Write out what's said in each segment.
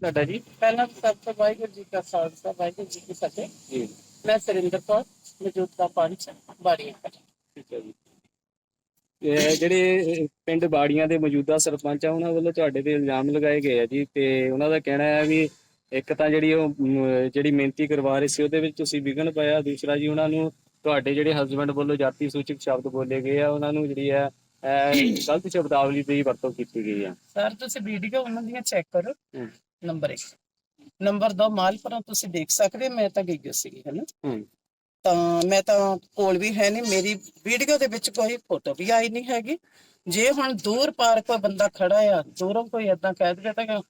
ਤੁਹਾਡਾ ਜੀ। ਪਹਿਲਾਂ ਤਾਂ ਸਭ ਤੋਂ ਵਾਹਿਗੁਰੂ ਜੀ ਕਾ ਖਾਲਸਾ ਵਾਹਿਗੁਰੂ ਜੀ ਕੀ ਫਤਿਹ। ਜੀ। ਮੈਂ ਸੁਰਿੰਦਰ ਕੌਰ ਮੌਜੂਦਾ ਪੰਚ ਬਾੜੀਆਂ ਠੀਕ ਹੈ ਜੀ। ਇਹ ਜਿਹੜੇ ਪਿੰਡ ਬਾੜੀਆਂ ਦੇ ਮੌਜੂਦਾ ਸਰਪੰਚ ਆ ਉਹਨਾਂ ਵੱਲੋਂ ਤੁਹਾਡੇ ਤੇ ਇਲਜ਼ਾਮ ਲਗਾਏ ਗਏ ਆ ਜੀ। ਤੇ ਉਹਨਾਂ ਦਾ ਕਹਿਣਾ ਹੈ ਵੀ ਇੱਕ ਤਾਂ ਜਿਹੜੀ ਉਹ ਮ, ਜਿਹੜੀ ਮਿਹਨਤੀ ਕਰਵਾ ਰਹੇ ਸੀ ਉਹਦੇ ਵਿੱਚ ਤੁਸੀਂ ਵਿਘਨ ਪਾਇਆ। ਦੂਸਰਾ ਜੀ ਉਹਨਾਂ ਨੂੰ ਤੁਹਾਡੇ ਜਿਹੜੇ ਹਸਬੰਡ ਵੱਲੋਂ ਜਾਤੀ ਸੂਚਕ ਸ਼ਬਦ ਬੋਲੇ ਗਏ ਆ ਉਹਨਾਂ ਨੂੰ ਜਿਹੜੀ ਹੈ ਗਲਤ ਸ਼ਬਦਾਵਲੀ ਦੀ ਵਰਤੋਂ ਕੀਤੀ ਗਈ ਆ। ਸਰ ਤੁਸੀਂ ਵੀਡੀਓ ਉਹਨਾਂ ਦੀਆਂ ਚੈੱਕ ਕਰੋ। ਹੂੰ। ਨੰਬਰ 1 ਨੰਬਰ 2 ਮਾਲਪੁਰਮ ਤੁਸੀਂ ਦੇਖ ਸਕਦੇ ਮੈਂ ਤਾਂ ਗਈ ਸੀਗੀ ਹੈ ਨਾ ਹੂੰ। ਤਾਂ ਮੈਂ ਤਾਂ ਕੋਲ ਵੀ ਹੈ ਨਹੀਂ ਮੇਰੀ ਵੀਡੀਓ ਦੇ ਵਿੱਚ ਕੋਈ ਫੋਟੋ ਵੀ ਆਈ ਨਹੀਂ ਹੈਗੀ। ਜੇ ਹੁਣ ਦੂਰ ਪਾਰ ਕੋਈ ਬੰਦਾ ਖੜਾ ਆ ਦੂਰੋਂ ਕੋਈ ਏਦਾਂ ਕਹਿ ਦੇ ਤਾਂ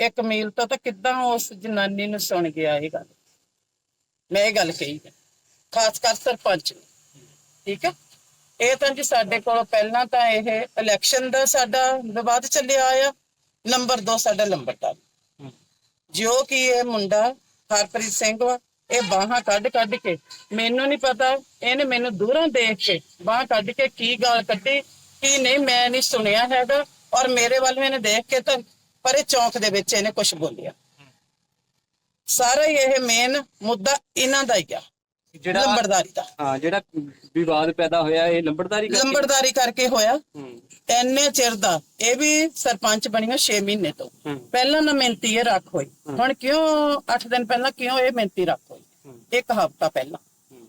ਇੱਕ ਮੀਲ ਤੋਂ ਤਾਂ ਕਿੱਦਾਂ ਉਸ ਜਨਾਨੀ ਨੂੰ ਸੁਣ ਗਿਆ ਇਹ ਗੱਲ? ਮੈਂ ਇਹ ਗੱਲ ਕਹੀ ਹੈ। ਖਾਸ ਕਰ ਸਰਪੰਚ ਨੂੰ। ਠੀਕ ਹੈ? ਇਹ ਤਾਂ ਜੀ ਸਾਡੇ ਕੋਲ ਪਹਿਲਾਂ ਤਾਂ ਇਹ ਇਲੈਕਸ਼ਨ ਦਾ ਸਾਡਾ ਵਿਵਾਦ ਚੱਲਿਆ ਆ। ਨੰਬਰ 2 ਸਾਡਾ ਲੰਬਰਦਾਰ ਹੂੰ ਜੋ ਕਿ ਇਹ ਮੁੰਡਾ ਹਰਪ੍ਰੀਤ ਸਿੰਘ ਵਾ, ਇਹ ਬਾਹਾਂ ਕੱਢ ਕੱਢ ਕੇ ਮੈਨੂੰ ਨਹੀਂ ਪਤਾ, ਇਹਨੇ ਮੈਨੂੰ ਦੂਰੋਂ ਦੇਖ ਕੇ ਬਾਹ ਕੱਢ ਕੇ ਕੀ ਗਾਲ ਕੱਢੀ, ਕੀ ਨਹੀਂ ਮੈਂ ਨਹੀਂ ਸੁਣਿਆ ਹੈਗਾ ਔਰ ਮੇਰੇ ਵੱਲ ਇਹਨੇ ਦੇਖ ਕੇ ਤਾਂ ਪਰੇ ਚੌਂਕ ਦੇ ਵਿੱਚ ਇਹਨੇ ਕੁਝ ਬੋਲਿਆ। ਸਾਰਾ ਹੀ ਇਹ ਮੇਨ ਮੁੱਦਾ ਇਹਨਾਂ ਦਾ ਹੀ ਆ। ਜਿਹੜਾ ਲੰਬੜਦਾਰੀ ਦਾ। ਹਾਂ ਜਿਹੜਾ ਵਿਵਾਦ ਪੈਦਾ ਹੋਇਆ ਇਹ ਲੰਬੜਦਾਰੀ ਕਰਕੇ ਲੰਬੜਦਾਰੀ ਕਰਕੇ ਹੋਇਆ। ਹੂੰ। ਐਨੇ ਚਿਰ ਦਾ। ਇਹ ਵੀ ਸਰਪੰਚ ਬਣੀਆਂ 6 ਮਹੀਨੇ ਤੋਂ। ਹੂੰ। ਪਹਿਲਾਂ ਨਾ ਮਿਹਨਤੀ ਇਹ ਰੱਖ ਹੋਈ। ਹੁਣ ਕਿਉਂ 8 ਦਿਨ ਪਹਿਲਾਂ ਕਿਉਂ ਇਹ ਮਿਹਨਤੀ ਰੱਖ ਹੋਈ? ਹੂੰ। ਇੱਕ ਹਫ਼ਤਾ ਪਹਿਲਾਂ। ਹੂੰ।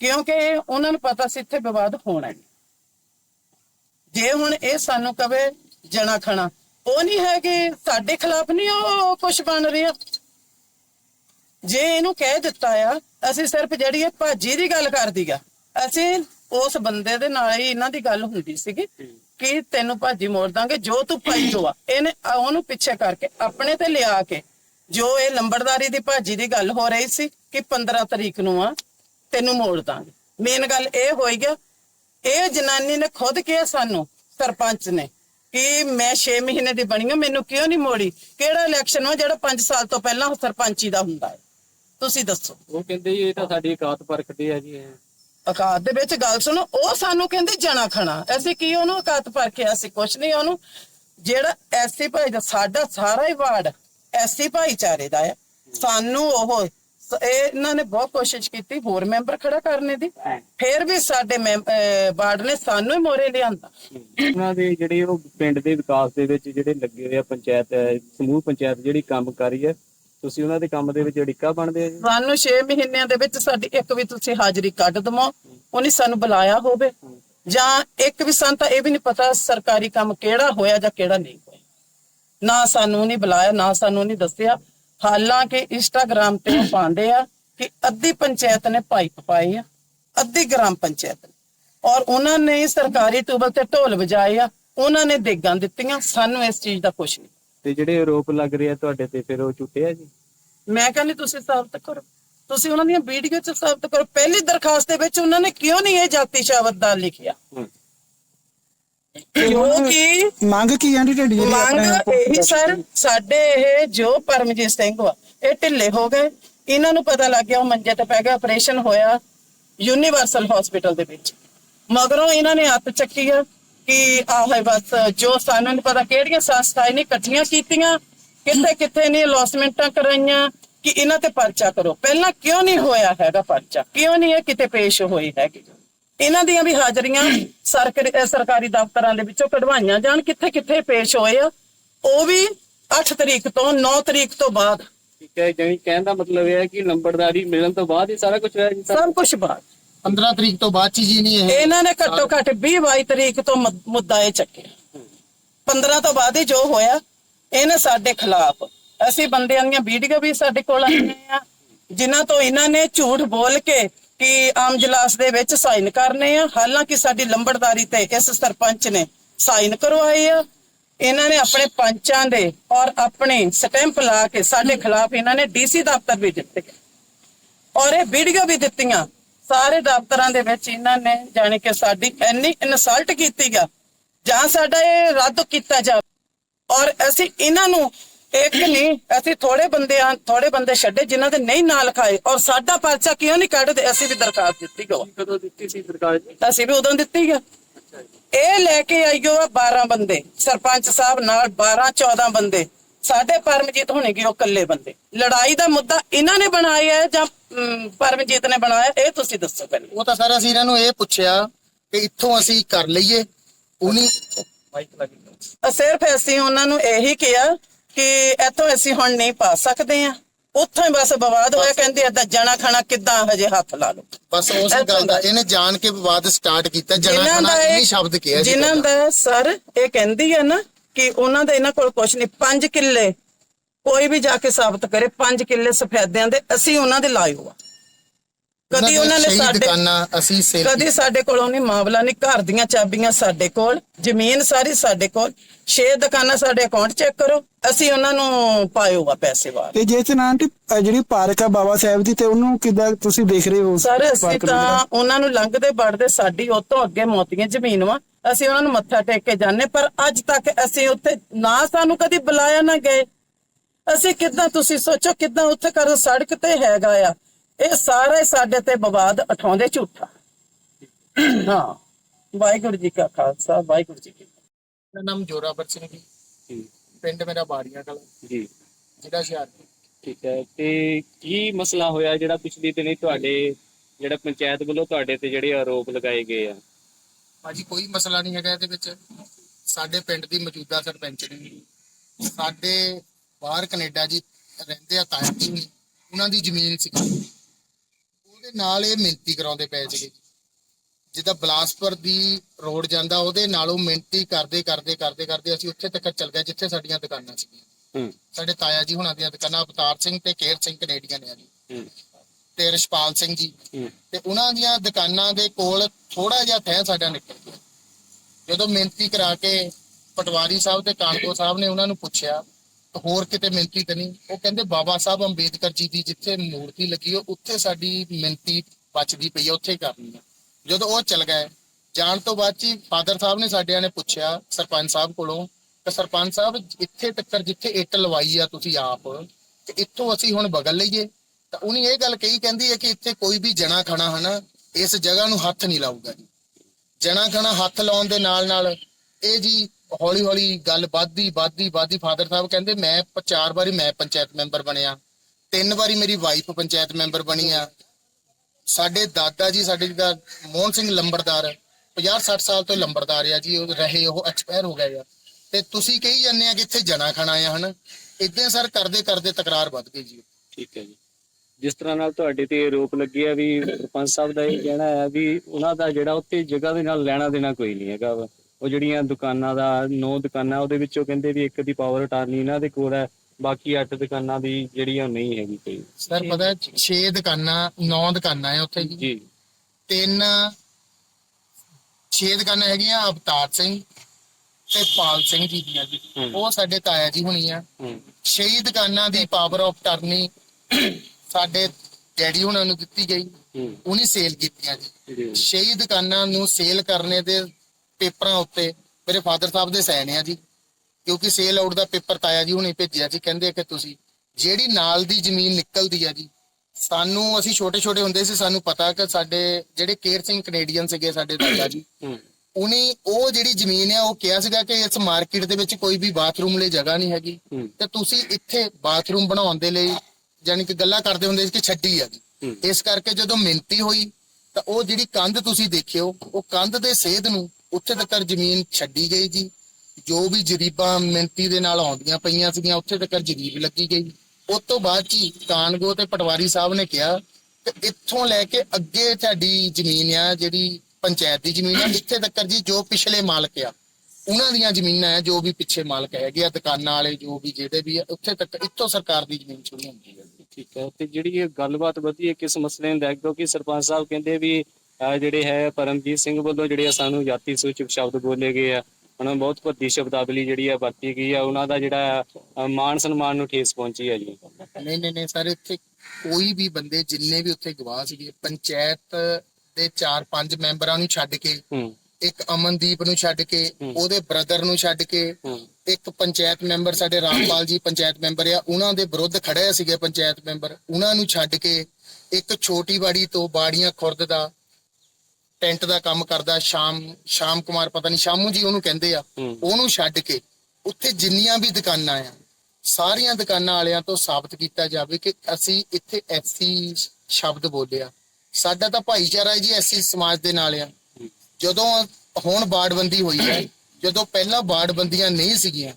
ਕਿਉਂਕਿ ਉਹਨਾਂ ਨੂੰ ਪਤਾ ਸੀ ਇੱਥੇ ਵਿਵਾਦ ਹੋਣਾ ਨਹੀਂ ਜੇ ਹੁਣ ਇਹ ਸਾਨੂੰ ਕਵੇ ਜਣਾ ਖਣਾ ਉਹ ਨਹੀਂ ਹੈ ਕਿ ਸਾਡੇ ਖਿਲਾਫ ਨਹੀਂ ਉਹ ਕੁਝ ਬਣ ਰਿਹਾ। ਜੇ ਇਹਨੂੰ ਕਹਿ ਦਿੱਤਾ ਆ ਅਸੀਂ ਸਿਰਫ ਜਿਹੜੀ ਇਹ ਭਾਜੀ ਦੀ ਗੱਲ ਕਰਦੀ ਆ, ਅਸੀਂ ਉਸ ਬੰਦੇ ਦੇ ਨਾਲ ਹੀ ਇਹਨਾਂ ਦੀ ਗੱਲ ਹੁੰਦੀ ਸੀਗੀ ਕਿ ਤੈਨੂੰ ਭਾਜੀ ਮੋੜ ਦਾਂਗੇ, ਜੋ ਤੂੰ ਪਾਈ ਜੋ ਇਹਨੇ ਉਹਨੂੰ ਪਿੱਛੇ ਕਰਕੇ ਆਪਣੇ ਤੇ ਲਿਆ ਕੇ ਜੋ ਇਹ ਲੰਬੜਦਾਰੀ ਦੀ ਭਾਜੀ ਦੀ ਗੱਲ ਹੋ ਰਹੀ ਸੀ ਕਿ 15 ਤਰੀਕ ਨੂੰ ਆ, ਤੈਨੂੰ ਮੋੜ ਦਾਂਗੇ। ਮੇਨ ਗੱਲ ਇਹ ਹੋਈ ਗਿਆ ਇਹ ਜਨਾਨੀ ਨੇ ਖੁਦ ਕਿਹਾ ਸਾਨੂੰ, ਸਰਪੰਚ ਨੇ, ਕਿ ਮੈਂ 6 ਮਹੀਨੇ ਦੀ ਬਣੀ ਹਾਂ ਮੈਨੂੰ ਕਿਉਂ ਨਹੀਂ ਮੋੜੀ? ਕਿਹੜਾ ਇਲੈਕਸ਼ਨ ਵਾ ਜਿਹੜਾ 5 ਸਾਲ ਤੋਂ ਪਹਿਲਾਂ ਸਰਪੰਚੀ ਦਾ ਹੁੰਦਾ ਹੈ? ਤੁਸੀਂ ਦੱਸੋ। ਉਹ ਕਹਿੰਦੇ ਜੀ ਇਹ ਤਾਂ ਸਾਡੀ ਔਕਾਤ ਪਰਖਦੇ ਆ ਜੀ ਇਹ। ਔਕਾਤ ਦੇ ਵਿੱਚ ਗੱਲ ਸੁਣੋ ਉਹ ਸਾਨੂੰ ਕਹਿੰਦੇ ਜਣਾ ਖਣਾ। ਅਸੀਂ ਕੀ ਉਹਨੂੰ ਔਕਾਤ ਪਰਖਿਆ? ਸੀ ਕੁਛ ਨਹੀਂ ਉਹਨੂੰ। ਜਿਹੜਾ ਐਸੀ ਭਾਈ ਦਾ ਸਾਡਾ ਸਾਰਾ ਹੀ ਵਾਰਡ ਐਸੀ ਭਾਈਚਾਰੇ ਦਾ ਹੈ। ਸਾਨੂੰ ਉਹ ਸ- ਇਹ ਇਹਨਾਂ ਨੇ ਬਹੁਤ ਕੋਸ਼ਿਸ਼ ਕੀਤੀ ਹੋਰ ਮੈਂਬਰ ਖੜਾ ਕਰਨੇ ਦੀ। ਫਿਰ ਵੀ ਸਾਡੇ ਮੈਂਬ- ਅਹ ਵਾਰਡ ਨੇ ਸਾਨੂੰ ਹੀ ਮੋਰੇ ਲਿਆਂਦਾ। ਉਹਨਾਂ ਦੇ ਜਿਹੜੇ ਉਹ ਪਿੰਡ ਦੇ ਵਿਕਾਸ ਦੇ ਵਿੱਚ ਜਿਹੜੇ ਲੱਗੇ ਹੋਏ ਆ ਪੰਚਾਇਤ ਅਹ ਸਮੂਹ ਪੰਚਾਇਤ ਜਿਹੜੀ ਕੰਮ ਕਰ ਰਹੀ ਹੈ ਤੁਸੀਂ ਉਹਨਾਂ ਦੇ ਕੰਮ ਦੇ ਵਿੱਚ ਅੜਿੱਕਾ ਬਣਦੇ ਆ ਜੀ? ਸਾਨੂੰ 6 ਮਹੀਨਿਆਂ ਦੇ ਵਿੱਚ ਸਾਡੀ ਇੱਕ ਵੀ ਤੁਸੀਂ ਹਾਜ਼ਰੀ ਕੱਢ ਦਮੋ ਉਹਨੇ ਸਾਨੂੰ ਬੁਲਾਇਆ ਹੋਵੇ। ਜਾਂ ਇੱਕ ਵੀ ਸਾਨੂੰ ਤਾਂ ਇਹ ਵੀ ਨਹੀਂ ਪਤਾ ਸਰਕਾਰੀ ਕੰਮ ਕਿਹੜਾ ਹੋਇਆ ਜਾਂ ਕਿਹੜਾ ਨਹੀਂ ਹੋਇਆ। ਨਾ ਸਾਨੂੰ ਨਹੀਂ ਬੁਲਾਇਆ, ਨਾ ਸਾਨੂੰ ਨਹੀਂ ਦੱਸਿਆ। ਹਾਲਾਂਕਿ ਇੰਸਟਾਗ੍ਰਾਮ ਤੇ ਪਾਉਂਦੇ ਆ ਕਿ ਅੱਧੀ ਪੰਚਾਇਤ ਨੇ ਪਾਈਪ ਪਾਈ ਆ, ਅੱਧੀ ਗ੍ਰਾਮ ਪੰਚਾਇਤ ਨੇ। ਔਰ ਉਹਨਾਂ ਨੇ ਸਰਕਾਰੀ ਟੂਬਲ ਤੇ ਢੋਲ ਵਜਾਏ ਆ, ਉਹਨਾਂ ਨੇ ਦੇਗਾਂ ਦਿੱਤੀਆਂ, ਸਾਨੂੰ ਇਸ ਚੀਜ਼ ਦਾ ਕੁਝ ਨਹੀਂ ਤੇ ਜਿਹੜੇ ਆਰੋਪ ਲੱਗ ਰਹੇ ਆ ਤੁਹਾਡੇ ਤੇ ਫਿਰ ਉਹ ਝੂਠੇ ਆ ਜੀ? ਮੈਂ ਕਹਿੰਦੀ ਤੁਸੀਂ ਸਾਬਤ ਕਰੋ। ਤੁਸੀਂ ਉਹਨਾਂ ਦੀਆਂ ਵੀਡੀਓ ਚ ਸਾਬਤ ਕਰੋ। ਪਹਿਲੀ ਦਰਖਾਸਤ ਦੇ ਵਿੱਚ ਉਹਨਾਂ ਨੇ ਕਿਉਂ ਨਹੀਂ ਇਹ ਜਾਤੀ ਸ਼ਬਦ ਦਾ ਲਿਖਿਆ? ਕਿਉਂਕਿ ਮੰਗ ਕੀ ਆਂਟੀ ਢੱਡੀ ਜਿਹੜੀ ਮੰਗ ਇਹੀ ਸਰ ਸਾਡੇ ਇਹ ਜੋ ਪਰਮਜੀਤ ਸਿੰਘ ਵਾ ਇਹ ਢਿੱਲੇ ਹੋ ਗਏ। ਇਹਨਾਂ ਨੂੰ ਪਤਾ ਲੱਗ ਗਿਆ ਉਹ ਮੰਜੇ ਤੇ ਪੈ ਗਿਆ ਆਪਰੇਸ਼ਨ ਹੋਇਆ ਯੂਨੀਵਰਸਲ ਹਸਪੀਟਲ ਦੇ ਵਿੱਚ। ਮਗਰੋਂ ਇਹਨਾਂ ਨੇ ਹੱਥ ਚੱਕੀ ਆ। ਕਿ ਆਹ ਬਸ ਜੋ ਸਾਨੂੰ ਨਹੀਂ ਪਤਾ ਕਿਹੜੀਆਂ ਸੰਸਥਾਵਾਂ ਨੇ ਇਕੱਠੀਆਂ ਕੀਤੀਆਂ ਕਿੱਥੇ ਕਿੱਥੇ ਨੇ ਲੌਸਮੈਂਟਾਂ ਕਰਾਈਆਂ ਕਿ ਇਹਨਾਂ ਤੇ ਪਰਚਾ ਕਰੋ। ਪਹਿਲਾਂ ਕਿਉਂ ਨਹੀਂ ਹੋਇਆ ਹੈਗਾ ਪਰਚਾ? ਕਿਉਂ ਨਹੀਂ ਇਹ ਕਿਤੇ ਪੇਸ਼ ਹੋਈ ਹੈਗੀ? ਇਹਨਾਂ ਦੀਆਂ ਵੀ ਹਾਜ਼ਰੀਆਂ ਸਰਕਾਰੀ ਦਫ਼ਤਰਾਂ ਦੇ ਵਿੱਚੋਂ ਕਢਵਾਈਆਂ ਜਾਣ ਕਿੱਥੇ ਕਿੱਥੇ ਪੇਸ਼ ਹੋਏ ਆ। ਉਹ ਵੀ 8 ਤਰੀਕ ਤੋਂ 9 ਤਰੀਕ ਤੋਂ ਬਾਅਦ। ਠੀਕ ਹੈ ਜਾਨੀ ਕਹਿਣ ਦਾ ਮਤਲਬ ਇਹ ਹੈ ਕਿ ਲੰਬੜਦਾਰੀ ਮਿਲਣ ਤੋਂ ਬਾਅਦ ਹੀ ਸਾਰਾ ਕੁਝ ਹੋਇਆ ਜੀ ਸਭ ਕੁਝ ਬਾਅਦ। 15 ਤਰੀਕ ਤੋਂ ਬਾਅਦ ਚ ਜੀ ਨਹੀਂ ਇਹ। ਇਹਨਾਂ ਨੇ ਘੱਟੋ ਘੱਟ 20 22 ਤਰੀਕ ਤੋਂ ਮੁ- ਮੁੱਦਾ ਇਹ ਚੱਕਿਆ। 15 ਤੋਂ ਬਾਅਦ ਹੀ ਜੋ ਹੋਇਆ, ਇਹਨੇ ਸਾਡੇ ਖਿਲਾਫ। ਅਸੀਂ ਬੰਦਿਆਂ ਦੀਆਂ ਵੀਡੀਓ ਵੀ ਸਾਡੇ ਕੋਲ ਆਈਆਂ ਆ, ਜਿਨ੍ਹਾਂ ਤੋਂ ਇਹਨਾਂ ਨੇ ਝੂਠ ਬੋਲ ਕੇ ਕਿ ਆਮ ਜਲਾਸ ਦੇ ਵਿੱਚ ਸਾਈਨ ਕਰਨੇ ਆ। ਹਾਲਾਂਕਿ ਸਾਡੀ ਲੰਬੜਦਾਰੀ ਤੇ ਇਸ ਸਰਪੰਚ ਨੇ ਸਾਈਨ ਕਰਵਾਏ ਆ। ਇਹਨਾਂ ਨੇ ਆਪਣੇ ਪੰਚਾਂ ਦੇ ਔਰ ਆਪਣੇ ਸਟੈਂਪ ਲਾ ਕੇ ਸਾਡੇ ਖਿਲਾਫ ਇਹਨਾਂ ਨੇ ਡੀਸੀ ਦਫ਼ਤਰ ਵੀ ਦਿੱਤੇ। ਔਰ ਇਹ ਵੀਡੀਓ ਵੀ ਦਿੱਤੀਆਂ। ਸਾਰੇ ਦਫ਼ਤਰਾਂ ਦੇ ਵਿੱਚ ਇਹਨਾਂ ਨੇ ਜਾਣੀ ਕਿ ਸਾਡੀ ਇੰਨੀ ਇਨਸਲਟ ਕੀਤੀ ਆ ਜਾਂ ਸਾਡਾ ਇਹ ਰੱਦ ਕੀਤਾ ਜਾ ਔਰ ਅਸੀਂ ਇਹਨਾਂ ਨੂੰ ਇੱਕ ਨਹੀਂ ਅਸੀਂ ਥੋੜੇ ਬੰਦੇ ਆ ਥੋੜੇ ਬੰਦੇ ਛੱਡੇ ਜਿਨ੍ਹਾਂ ਦੇ ਨਹੀਂ ਨਾਂ ਲਿਖਾਏ ਔਰ ਸਾਡਾ ਪਰਚਾ ਕਿਉਂ ਨਹੀਂ ਕੱਢਦੇ? ਅਸੀਂ ਵੀ ਦਰਖਾਸਤ ਦਿੱਤੀ ਗੋ ਕਦੋਂ ਦਿੱਤੀ ਸੀ ਅਸੀਂ ਵੀ ਉਦੋਂ ਦਿੱਤੀ ਆ। ਇਹ ਲੈ ਕੇ ਆਈਓ ਆ 12 ਬੰਦੇ। ਸਰਪੰਚ ਸਾਹਿਬ ਨਾਲ 12 14 ਬੰਦੇ। ਸਾਡੇ ਪਰਮਜੀਤ ਹੋਣੇ ਕਿ ਉਹ ਇਕੱਲੇ ਬੰਦੇ। ਲੜਾਈ ਦਾ ਮੁੱਦਾ ਇਹਨਾਂ ਨੇ ਬਣਾਇਆ ਹੈ ਜਾਂ ਅਮ, ਪਰਮਜੀਤ ਨੇ ਬਣਾਇਆ ਇਹ ਤੁਸੀਂ ਦੱਸੋ ਪਹਿਲਾਂ। ਉਹ ਤਾਂ ਸਾਰਾ ਅਸੀਂ ਇਹਨਾਂ ਨੂੰ ਇਹ ਪੁੱਛਿਆ ਕਿ ਇੱਥੋਂ ਅਸੀਂ ਕਰ ਲਈਏ ਉਹਨੀ ਅ, ਸਿਰਫ ਅਸੀਂ ਉਹਨਾਂ ਨੂੰ ਇਹੀ ਕਿਹਾ ਕਿ ਇੱਥੋਂ ਅਸੀਂ ਹੁਣ ਨਹੀਂ ਪਾ ਸਕਦੇ ਆ ਉੱਥੋਂ ਹੀ ਬਸ ਵਿਵਾਦ ਹੋਇਆ ਕਹਿੰਦੇ ਏਦਾਂ ਜਣਾ ਖਾਣਾ ਕਿੱਦਾਂ ਹਜੇ ਹੱਥ ਲਾ ਲਓ। ਬਸ ਉਸ ਗੱਲ ਦਾ ਇਹਨੇ ਜਾਣ ਕੇ ਵਿਵਾਦ ਸਟਾਰਟ ਕੀਤਾ ਖਣਾ ਦਾ ਇੰਨੀ ਇਹ- ਸ਼ਬਦ ਕਿਹਾ ਜੀ ਜਿਨ੍ਹਾਂ ਦਾ ਸਰ ਇਹ ਕਹਿੰਦੀ ਹੈ ਨਾ ਕਿ ਉਹਨਾਂ ਦੇ ਇਹਨਾਂ ਕੋਲ ਕੁਝ ਨਹੀਂ। 5 ਕਿੱਲੇ ਕੋਈ ਵੀ ਜਾ ਕੇ ਸਾਬਤ ਕਰੇ 5 ਕਿੱਲੇ ਸਫੈਦਿਆਂ ਦੇ ਅਸੀਂ ਉਹਨਾਂ ਦੇ ਲਾਏ ਆ। ਕਦੀ ਉਹਨਾਂ ਨੇ ਸਾਡੇ ਦੁਕਾਨਾਂ ਅਸੀਂ ਸੇਲ ਕਦੀ ਸਾਡੇ ਕੋਲੋਂ ਨਹੀਂ ਮਾਮਲਾ ਨਹੀਂ ਘਰ ਦੀਆਂ ਚਾਬੀਆਂ ਸਾਡੇ ਕੋਲ ਜ਼ਮੀਨ ਸਾਰੀ ਸਾਡੇ ਕੋਲ। ਛੇ ਦੁਕਾਨਾਂ ਸਾਡੇ ਅਕਾਊਂਟ ਚੈੱਕ ਕਰੋ ਅਸੀਂ ਉਹਨਾਂ ਨੂੰ ਪਾਇਓ ਆ ਪੈਸੇ ਬਾਹਰ ਤੇ ਜੇ ਚ ਨਾ ਆਂਟੀ ਅਹ ਜਿਹੜੀ ਪਾਰਕ ਆ ਬਾਬਾ ਸਾਹਿਬ ਦੀ ਤੇ ਉਹਨੂੰ ਕਿਦਾਂ ਤੁਸੀਂ ਦੇਖ ਰਹੇ ਹੋ ਸਰ ਅਸੀਂ ਪਾਰਕ ਨੂੰ ਤਾਂ ਉਹਨਾਂ ਨੂੰ ਲੰਘਦੇ ਵੜਦੇ ਸਾਡੀ ਉਹ ਤੋਂ ਅੱਗੇ ਮੋਤੀਆਂ ਜ਼ਮੀਨ ਵਾ ਅਸੀਂ ਉਹਨਾਂ ਨੂੰ ਮੱਥਾ ਟੇਕ ਕੇ ਜਾਂਦੇ ਪਰ ਅੱਜ ਤੱਕ ਅਸੀਂ ਉੱਥੇ ਨਾ ਸਾਨੂੰ ਕਦੀ ਬੁਲਾਇਆ ਨਾ ਗਏ। ਅਸੀਂ ਕਿੱਦਾਂ ਤੁਸੀਂ ਸੋਚੋ ਕਿੱਦਾਂ ਉੱਥੇ ਕਰ ਸੜਕ ਤੇ ਹੈਗਾ ਆ ਇਹ ਸਾਰੇ ਸਾਡੇ ਤੇ ਵਿਵਾਦ ਉਠਾਉਂਦੇ ਝੂਠਾ। ਹਾਂ ਵਾਹਿਗੁਰੂ ਜੀ ਕਾ ਖਾਲਸਾ ਵਾਹਿਗੁਰੂ ਜੀ ਕੀ ਫਤਿਹ। ਮੇਰਾ ਨਾਮ ਜੋਰਾਵਰ ਸਿੰਘ ਜੀ। ਜੀ। ਪਿੰਡ ਮੇਰਾ ਬਾੜੀਆਂ ਕਲਾ। ਜੀ। ਜ਼ਿਲ੍ਹਾ ਹੁਸ਼ਿਆਰਪੁਰ ਠੀਕ ਹੈ ਤੇ ਕੀ ਮਸਲਾ ਹੋਇਆ ਜਿਹੜਾ ਪਿਛਲੀ ਦਿਨੀ ਤੁਹਾਡੇ ਜਿਹੜਾ ਪੰਚਾਇਤ ਵੱਲੋਂ ਤੁਹਾਡੇ ਤੇ ਜਿਹੜੇ ਆਰੋਪ ਲਗਾਏ ਗਏ ਆ? ਭਾਜੀ ਕੋਈ ਮਸਲਾ ਨਹੀਂ ਹੈਗਾ ਇਹਦੇ ਵਿੱਚ। ਸਾਡੇ ਪਿੰਡ ਦੀ ਮੌਜੂਦਾ ਸਰਪੰਚ ਨੇ ਸਾਡੇ ਬਾਹਰ ਕੈਨੇਡਾ ਜੀ ਰਹਿੰਦੇ ਆ ਤਾਇਆ ਜੀ। ਉਹਨਾਂ ਦੀ ਜ਼ਮੀਨ ਸੀ ਨਾਲ ਇਹ ਮਿਹਨਤੀ ਕਰਾਉਂਦੇ ਪਏ ਸੀਗੇ। ਜਿੱਦਾਂ ਬਲਾਸਪੁਰ ਦੀ ਰੋਡ ਜਾਂਦਾ ਉਹਦੇ ਨਾਲੋਂ ਮਿਹਨਤੀ ਕਰਦੇ ਕਰਦੇ ਕਰਦੇ ਕਰਦੇ ਅਸੀਂ ਉੱਥੇ ਤੱਕ ਚੱਲ ਗਏ ਜਿੱਥੇ ਸਾਡੀਆਂ ਦੁਕਾਨਾਂ ਸੀਗੀਆਂ। ਹੂੰ। ਸਾਡੇ ਤਾਇਆ ਜੀ ਹੁਣਾਂ ਦੀਆਂ ਦੁਕਾਨਾਂ ਅਵਤਾਰ ਸਿੰਘ ਤੇ ਕੇਰ ਸਿੰਘ ਕੈਨੇਡੀਅਨ ਆ ਜੀ। ਹੂੰ। ਤੇ ਰਿਸ਼ਪਾਲ ਸਿੰਘ ਜੀ। ਹੂੰ। ਤੇ ਉਹਨਾਂ ਦੀਆਂ ਦੁਕਾਨਾਂ ਦੇ ਕੋਲ ਥੋੜਾ ਜਿਹਾ ਥੈਂ ਸਾਡਾ ਨਿਕਲ ਗਿਆ। ਜਦੋਂ ਮਿਹਨਤੀ ਕਰਾ ਕੇ ਪਟਵਾਰੀ ਸਾਹਿਬ ਤੇ ਕਾਨਕੋ ਸਾਹਿਬ ਨੇ ਉਹਨਾਂ ਨੂੰ ਪੁੱਛਿਆ ਹੋਰ ਕਿਤੇ ਮਿਹਨਤੀ ਤੇ ਨਹੀਂ। ਉਹ ਕਹਿੰਦੇ, ਬਾਬਾ ਸਾਹਿਬ ਅੰਬੇਦਕਰ ਜੀ ਦੀ ਜਿੱਥੇ ਮੂਰਤੀ ਲੱਗੀ ਹੋ ਉੱਥੇ ਸਾਡੀ ਮਿਹਨਤੀ ਬਚਦੀ ਪਈ ਹੈ ਉੱਥੇ ਕਰਨੀ ਹੈ ਜਦੋਂ ਉਹ ਚਲ ਗਏ, ਜਾਣ ਤੋਂ ਬਾਅਦ ਜੀ ਫਾਦਰ ਸਾਹਿਬ ਨੇ ਸਾਡਿਆਂ ਨੇ ਪੁੱਛਿਆ, ਸਰਪੰਚ ਸਾਹਿਬ ਕੋਲੋਂ ਕਿ ਸਰਪੰਚ ਸਾਹਿਬ, ਇੱਥੇ ਟੱਕਰ ਜਿੱਥੇ ਇੱਟ ਲਵਾਈ ਆ ਤੁਸੀਂ ਆਪ, ਤੇ ਇੱਥੋਂ ਅਸੀਂ ਹੁਣ ਬਗਲ ਲਈਏ। ਤਾਂ ਉਹਨੇ ਇਹ ਗੱਲ ਕਹੀ, ਕਹਿੰਦੀ ਹੈ ਕਿ ਇੱਥੇ ਕੋਈ ਵੀ ਜਣਾ ਖਣਾ ਹਨਾ, ਇਸ ਜਗ੍ਹਾ ਨੂੰ ਹੱਥ ਨਹੀਂ ਲਾਊਗਾ ਜੀ। ਜਣਾ ਖਣਾ ਹੱਥ ਲਾਉਣ ਦੇ ਨਾਲ ਨਾਲ ਇਹ ਜੀ ਹੌਲੀ ਹੌਲੀ ਗੱਲ ਵੱਧਦੀ ਵੱਧਦੀ ਵੱਧਦੀ। ਫਾਦਰ ਸਾਹਿਬ ਕਹਿੰਦੇ, ਮੈਂ ਚਾਰ ਵਾਰੀ ਮੈਂ ਪੰਚਾਇਤ ਮੈਂਬਰ ਬਣਿਆ। ਤਿੰਨ ਵਾਰੀ ਮੇਰੀ ਵਾਈਫ ਪੰਚਾਇਤ ਮੈਂਬਰ ਬਣੀ ਆ। ਸਾਡੇ ਦਾਦਾ ਜੀ, ਸਾਡੇ ਦਾ ਮੋਹਨ ਸਿੰਘ ਲੰਬੜਦਾਰ 50 60 ਸਾਲ ਤੋਂ ਲੰਬੜਦਾਰ ਆ ਜੀ, ਉਹ ਰਹੇ, ਉਹ ਐਕਸਪਾਇਰ ਹੋ ਗਏ ਆ। ਤੇ ਤੁਸੀਂ ਕਹੀ ਜਾਂਦੇ ਆ ਕਿ ਇੱਥੇ ਜਣਾ ਖਾਣਾ ਆ, ਹਨ? ਇਦਾਂ ਸਰ ਕਰਦੇ ਕਰਦੇ ਤਕਰਾਰ ਵੱਧ ਗਈ ਜੀ। ਠੀਕ ਹੈ ਜੀ। ਜਿਸ ਤਰ੍ਹਾਂ ਨਾਲ ਤੁਹਾਡੇ ਤੇ ਆਰੋਪ ਲੱਗੇ ਆ ਵੀ ਸਰਪੰਚ ਸਾਹਿਬ ਦਾ ਇਹ ਕਹਿਣਾ ਹੈ ਵੀ ਉਹਨਾਂ ਦਾ ਜਿਹੜਾ ਉੱਥੇ ਜਗ੍ਹਾ ਦੇ ਨਾਲ ਲੈਣਾ ਦੇਣਾ ਕੋਈ ਨਹੀਂ ਹੈਗਾ ਉਹ ਜਿਹੜੀਆਂ ਦੁਕਾਨਾਂ ਦਾ ਨੌ ਦੁਕਾਨਾਂ ਉਹਦੇ ਵਿੱਚੋਂ ਕਹਿੰਦੇ ਵੀ ਇੱਕ ਦੀ ਪਾਵਰ ਅਟਾਰਨੀ ਇਹਨਾਂ ਦੇ ਕੋਲ ਹੈ ਬਾਕੀ ਅੱਠ ਦੁਕਾਨਾਂ ਦੀ ਜਿਹੜੀ ਉਹ ਨਹੀਂ ਹੈਗੀ ਕੋਈ। ਸਰ ਪਤਾ 6 ਦੁਕਾਨਾਂ। 9 ਦੁਕਾਨਾਂ ਆ ਉੱਥੇ ਜੀ। ਤਿੰਨ 6 ਦੁਕਾਨਾਂ ਹੈਗੀਆਂ ਅਵਤਾਰ ਸਿੰਘ ਤੇ ਪਾਲ ਸਿੰਘ ਜੀ ਦੀਆਂ ਜੀ। ਹੂੰ। ਉਹ ਸਾਡੇ ਤਾਇਆ ਜੀ ਹੁਣੀ ਆ ਹੂੰ। ਛੇ ਦੁਕਾਨਾਂ ਦੀ ਪਾਵਰ ਆਫ ਟਰਨੀ ਸਾਡੇ ਡੈਡੀ ਹੁਣਾਂ ਨੂੰ ਦਿੱਤੀ ਗਈ। ਹੂੰ। ਉਹਨੇ ਸੇਲ ਕੀਤੀਆਂ ਜੀ। ਜੀ। ਛੇ ਦੁਕਾਨਾਂ ਨੂੰ ਸੇਲ ਕਰਨੇ ਦੇ ਪੇਪਰਾਂ ਉੱਤੇ ਮੇਰੇ ਫਾਦਰ ਸਾਹਿਬ ਦੇ ਸਾਈਨ ਆ ਜੀ ਕਿਉਂਕਿ ਸੇਲ ਆਊਟ ਦਾ ਪੇਪਰ ਤਾਇਆ ਜੀ ਹੁਣੇ ਭੇਜਿਆ ਸੀ ਕਹਿੰਦੇ ਕਿ ਤੁਸੀਂ ਜਿਹੜੀ ਨਾਲ ਦੀ ਜ਼ਮੀਨ ਨਿਕਲਦੀ ਆ ਜੀ ਸਾਨੂੰ ਅਸੀਂ ਛੋਟੇ ਛੋਟੇ ਹੁੰਦੇ ਸੀ ਸਾਨੂੰ ਪਤਾ ਕਿ ਸਾਡੇ ਜਿਹੜੇ ਕੇਰ ਸਿੰਘ ਕੈਨੇਡੀਅਨ ਸੀਗੇ ਸਾਡੇ ਦਾਦਾ ਜੀ ਹੂੰ। ਉਹਨੇ ਉਹ ਜਿਹੜੀ ਜ਼ਮੀਨ ਆ ਉਹ ਕਿਹਾ ਸੀਗਾ ਕਿ ਇਸ ਮਾਰਕੀਟ ਦੇ ਵਿੱਚ ਕੋਈ ਵੀ ਬਾਥਰੂਮ ਲਈ ਜਗ੍ਹਾ ਨਹੀਂ ਹੈਗੀ ਹੂੰ। ਤੇ ਤੁਸੀਂ ਇੱਥੇ ਬਾਥਰੂਮ ਬਣਾਉਣ ਦੇ ਲਈ ਯਾਨੀ ਕਿ ਗੱਲਾਂ ਕਰਦੇ ਹੁੰਦੇ ਸੀ ਕਿ ਛੱਡੀ ਆ ਜੀ। ਹੂੰ। ਇਸ ਕਰਕੇ ਜਦੋਂ ਮਿਹਨਤੀ ਹੋਈ ਤਾਂ ਉਹ ਜਿਹੜੀ ਕੰਧ ਤੁਸੀਂ ਦੇਖਿਓ ਉਹ ਕੰਧ ਦੇ ਸੇਧ ਨੂੰ ਉੱਥੇ ਤੱਕ ਜ਼ਮੀਨ ਛੱਡੀ ਗਈ ਜੀ। ਜੋ ਵੀ ਜਰੀਬਾਂ ਮਿਹਨਤੀ ਦੇ ਨਾਲ ਆਉਂਦੀਆਂ ਪਈਆਂ ਸੀਗੀਆਂ, ਉੱਥੇ ਤੱਕ ਜਰੀਬ ਲੱਗੀ ਗਈ। ਉਸ ਤੋਂ ਬਾਅਦ ਜੀ ਕਾਨਗੋ ਤੇ ਪਟਵਾਰੀ ਸਾਹਿਬ ਨੇ ਕਿਹਾ ਕਿ ਇੱਥੋਂ ਲੈ ਕੇ ਅੱਗੇ ਤੁਹਾਡੀ ਜ਼ਮੀਨ ਆ, ਜਿਹੜੀ ਪੰਚਾਇਤ ਦੀ ਜ਼ਮੀਨ ਆ, ਇੱਥੇ ਤੱਕ ਜੀ ਜੋ ਪਿਛਲੇ ਮਾਲਕ ਆ, ਉਹਨਾਂ ਦੀਆਂ ਜ਼ਮੀਨਾਂ ਆ, ਜੋ ਵੀ ਪਿੱਛੇ ਮਾਲਕ ਹੈਗੇ ਆ, ਦੁਕਾਨਾਂ ਵਾਲੇ, ਜੋ ਵੀ ਜਿਹੜੇ ਵੀ ਆ, ਉੱਥੇ ਤੱਕ ਇੱਥੋਂ ਸਰਕਾਰ ਦੀ ਜ਼ਮੀਨ ਸ਼ੁਰੂ ਹੁੰਦੀ ਹੈ ਠੀਕ ਹੈ, ਤੇ ਜਿਹੜੀ ਇਹ ਗੱਲਬਾਤ ਵਧੀ ਹੈ ਕਿਸ ਮਸਲੇ ਨੂੰ ਲੈ ਕੇ ਕਿਉਂਕਿ ਸਰਪੰਚ ਸਾਹਿਬ ਕਹਿੰਦੇ ਵੀ ਅਹ ਜਿਹੜੇ ਹੈ ਪਰਮਜੀਤ ਸਿੰਘ ਵੱਲੋਂ ਜਿਹੜੇ ਆ ਸਾਨੂੰ ਜਾਤੀ ਸੂਚਕ ਸ਼ਬਦ ਬੋਲੇ ਗਏ ਆ। ਉਹਨਾਂ ਨੂੰ ਬਹੁਤ ਭੱਦੀ ਸ਼ਬਦਾਵਲੀ ਜਿਹੜੀ ਆ ਵਰਤੀ ਗਈ ਆ। ਉਹਨਾਂ ਦਾ ਜਿਹੜਾ ਅਹ ਮਾਨ ਸਨਮਾਨ ਨੂੰ ਠੇਸ ਪਹੁੰਚੀ ਆ ਜੀ। ਨਹੀਂ ਨਹੀਂ ਨਹੀਂ ਸਰ ਇੱਥੇ ਕੋਈ ਵੀ ਬੰਦੇ ਜਿੰਨੇ ਵੀ ਉੱਥੇ ਗਵਾਹ ਸੀਗੇ ਪੰਚਾਇਤ ਦੇ 4-5 ਮੈਂਬਰਾਂ ਨੂੰ ਛੱਡ ਕੇ ਹੂੰ। ਇੱਕ ਅਮਨਦੀਪ ਨੂੰ ਛੱਡ ਕੇ ਹੂੰ। ਉਹਦੇ ਬ੍ਰਦਰ ਨੂੰ ਛੱਡ ਕੇ ਹੂੰ। ਇੱਕ ਪੰਚਾਇਤ ਮੈਂਬਰ ਸਾਡੇ ਰਾਮਪਾਲ ਜੀ ਪੰਚਾਇਤ ਮੈਂਬਰ ਆ ਉਹਨਾਂ ਦੇ ਵਿਰੁੱਧ ਖੜੇ ਸੀਗੇ ਪੰਚਾਇਤ ਮੈਂਬਰ। ਉਹਨਾਂ ਨੂੰ ਛੱਡ ਕੇ ਇੱਕ ਛੋਟੀ ਬਾੜੀ ਤੋਂ ਬਾੜੀਆਂ ਖੁਰਦ ਦਾ ਟੈਂਟ ਦਾ ਕੰਮ ਕਰਦਾ ਸ਼ਾਮ ਸ਼ਾਮ ਕੁਮਾਰ ਪਤਾ ਨਹੀਂ ਸ਼ਾਮੂ ਜੀ ਉਹਨੂੰ ਕਹਿੰਦੇ ਆ। ਉਹਨੂੰ ਛੱਡ ਕੇ ਉੱਥੇ ਜਿੰਨੀਆਂ ਵੀ ਦੁਕਾਨਾਂ ਆ ਸਾਰੀਆਂ ਦੁਕਾਨਾਂ ਵਾਲਿਆਂ ਤੋਂ ਸਾਬਤ ਕੀਤਾ ਜਾਵੇ ਕਿ ਅਸੀਂ ਇੱਥੇ ਐਸਸੀ ਸ਼ਬਦ ਬੋਲਿਆ। ਸਾਡਾ ਤਾਂ ਭਾਈਚਾਰਾ ਜੀ ਐਸਸੀ ਸਮਾਜ ਦੇ ਨਾਲ ਆ। ਜਦੋਂ ਹੁਣ ਬਾੜਬੰਦੀ ਹੋਈ ਹੈ ਜਦੋਂ ਪਹਿਲਾਂ ਬਾੜਬੰਦੀਆਂ ਨਹੀਂ ਸੀਗੀਆਂ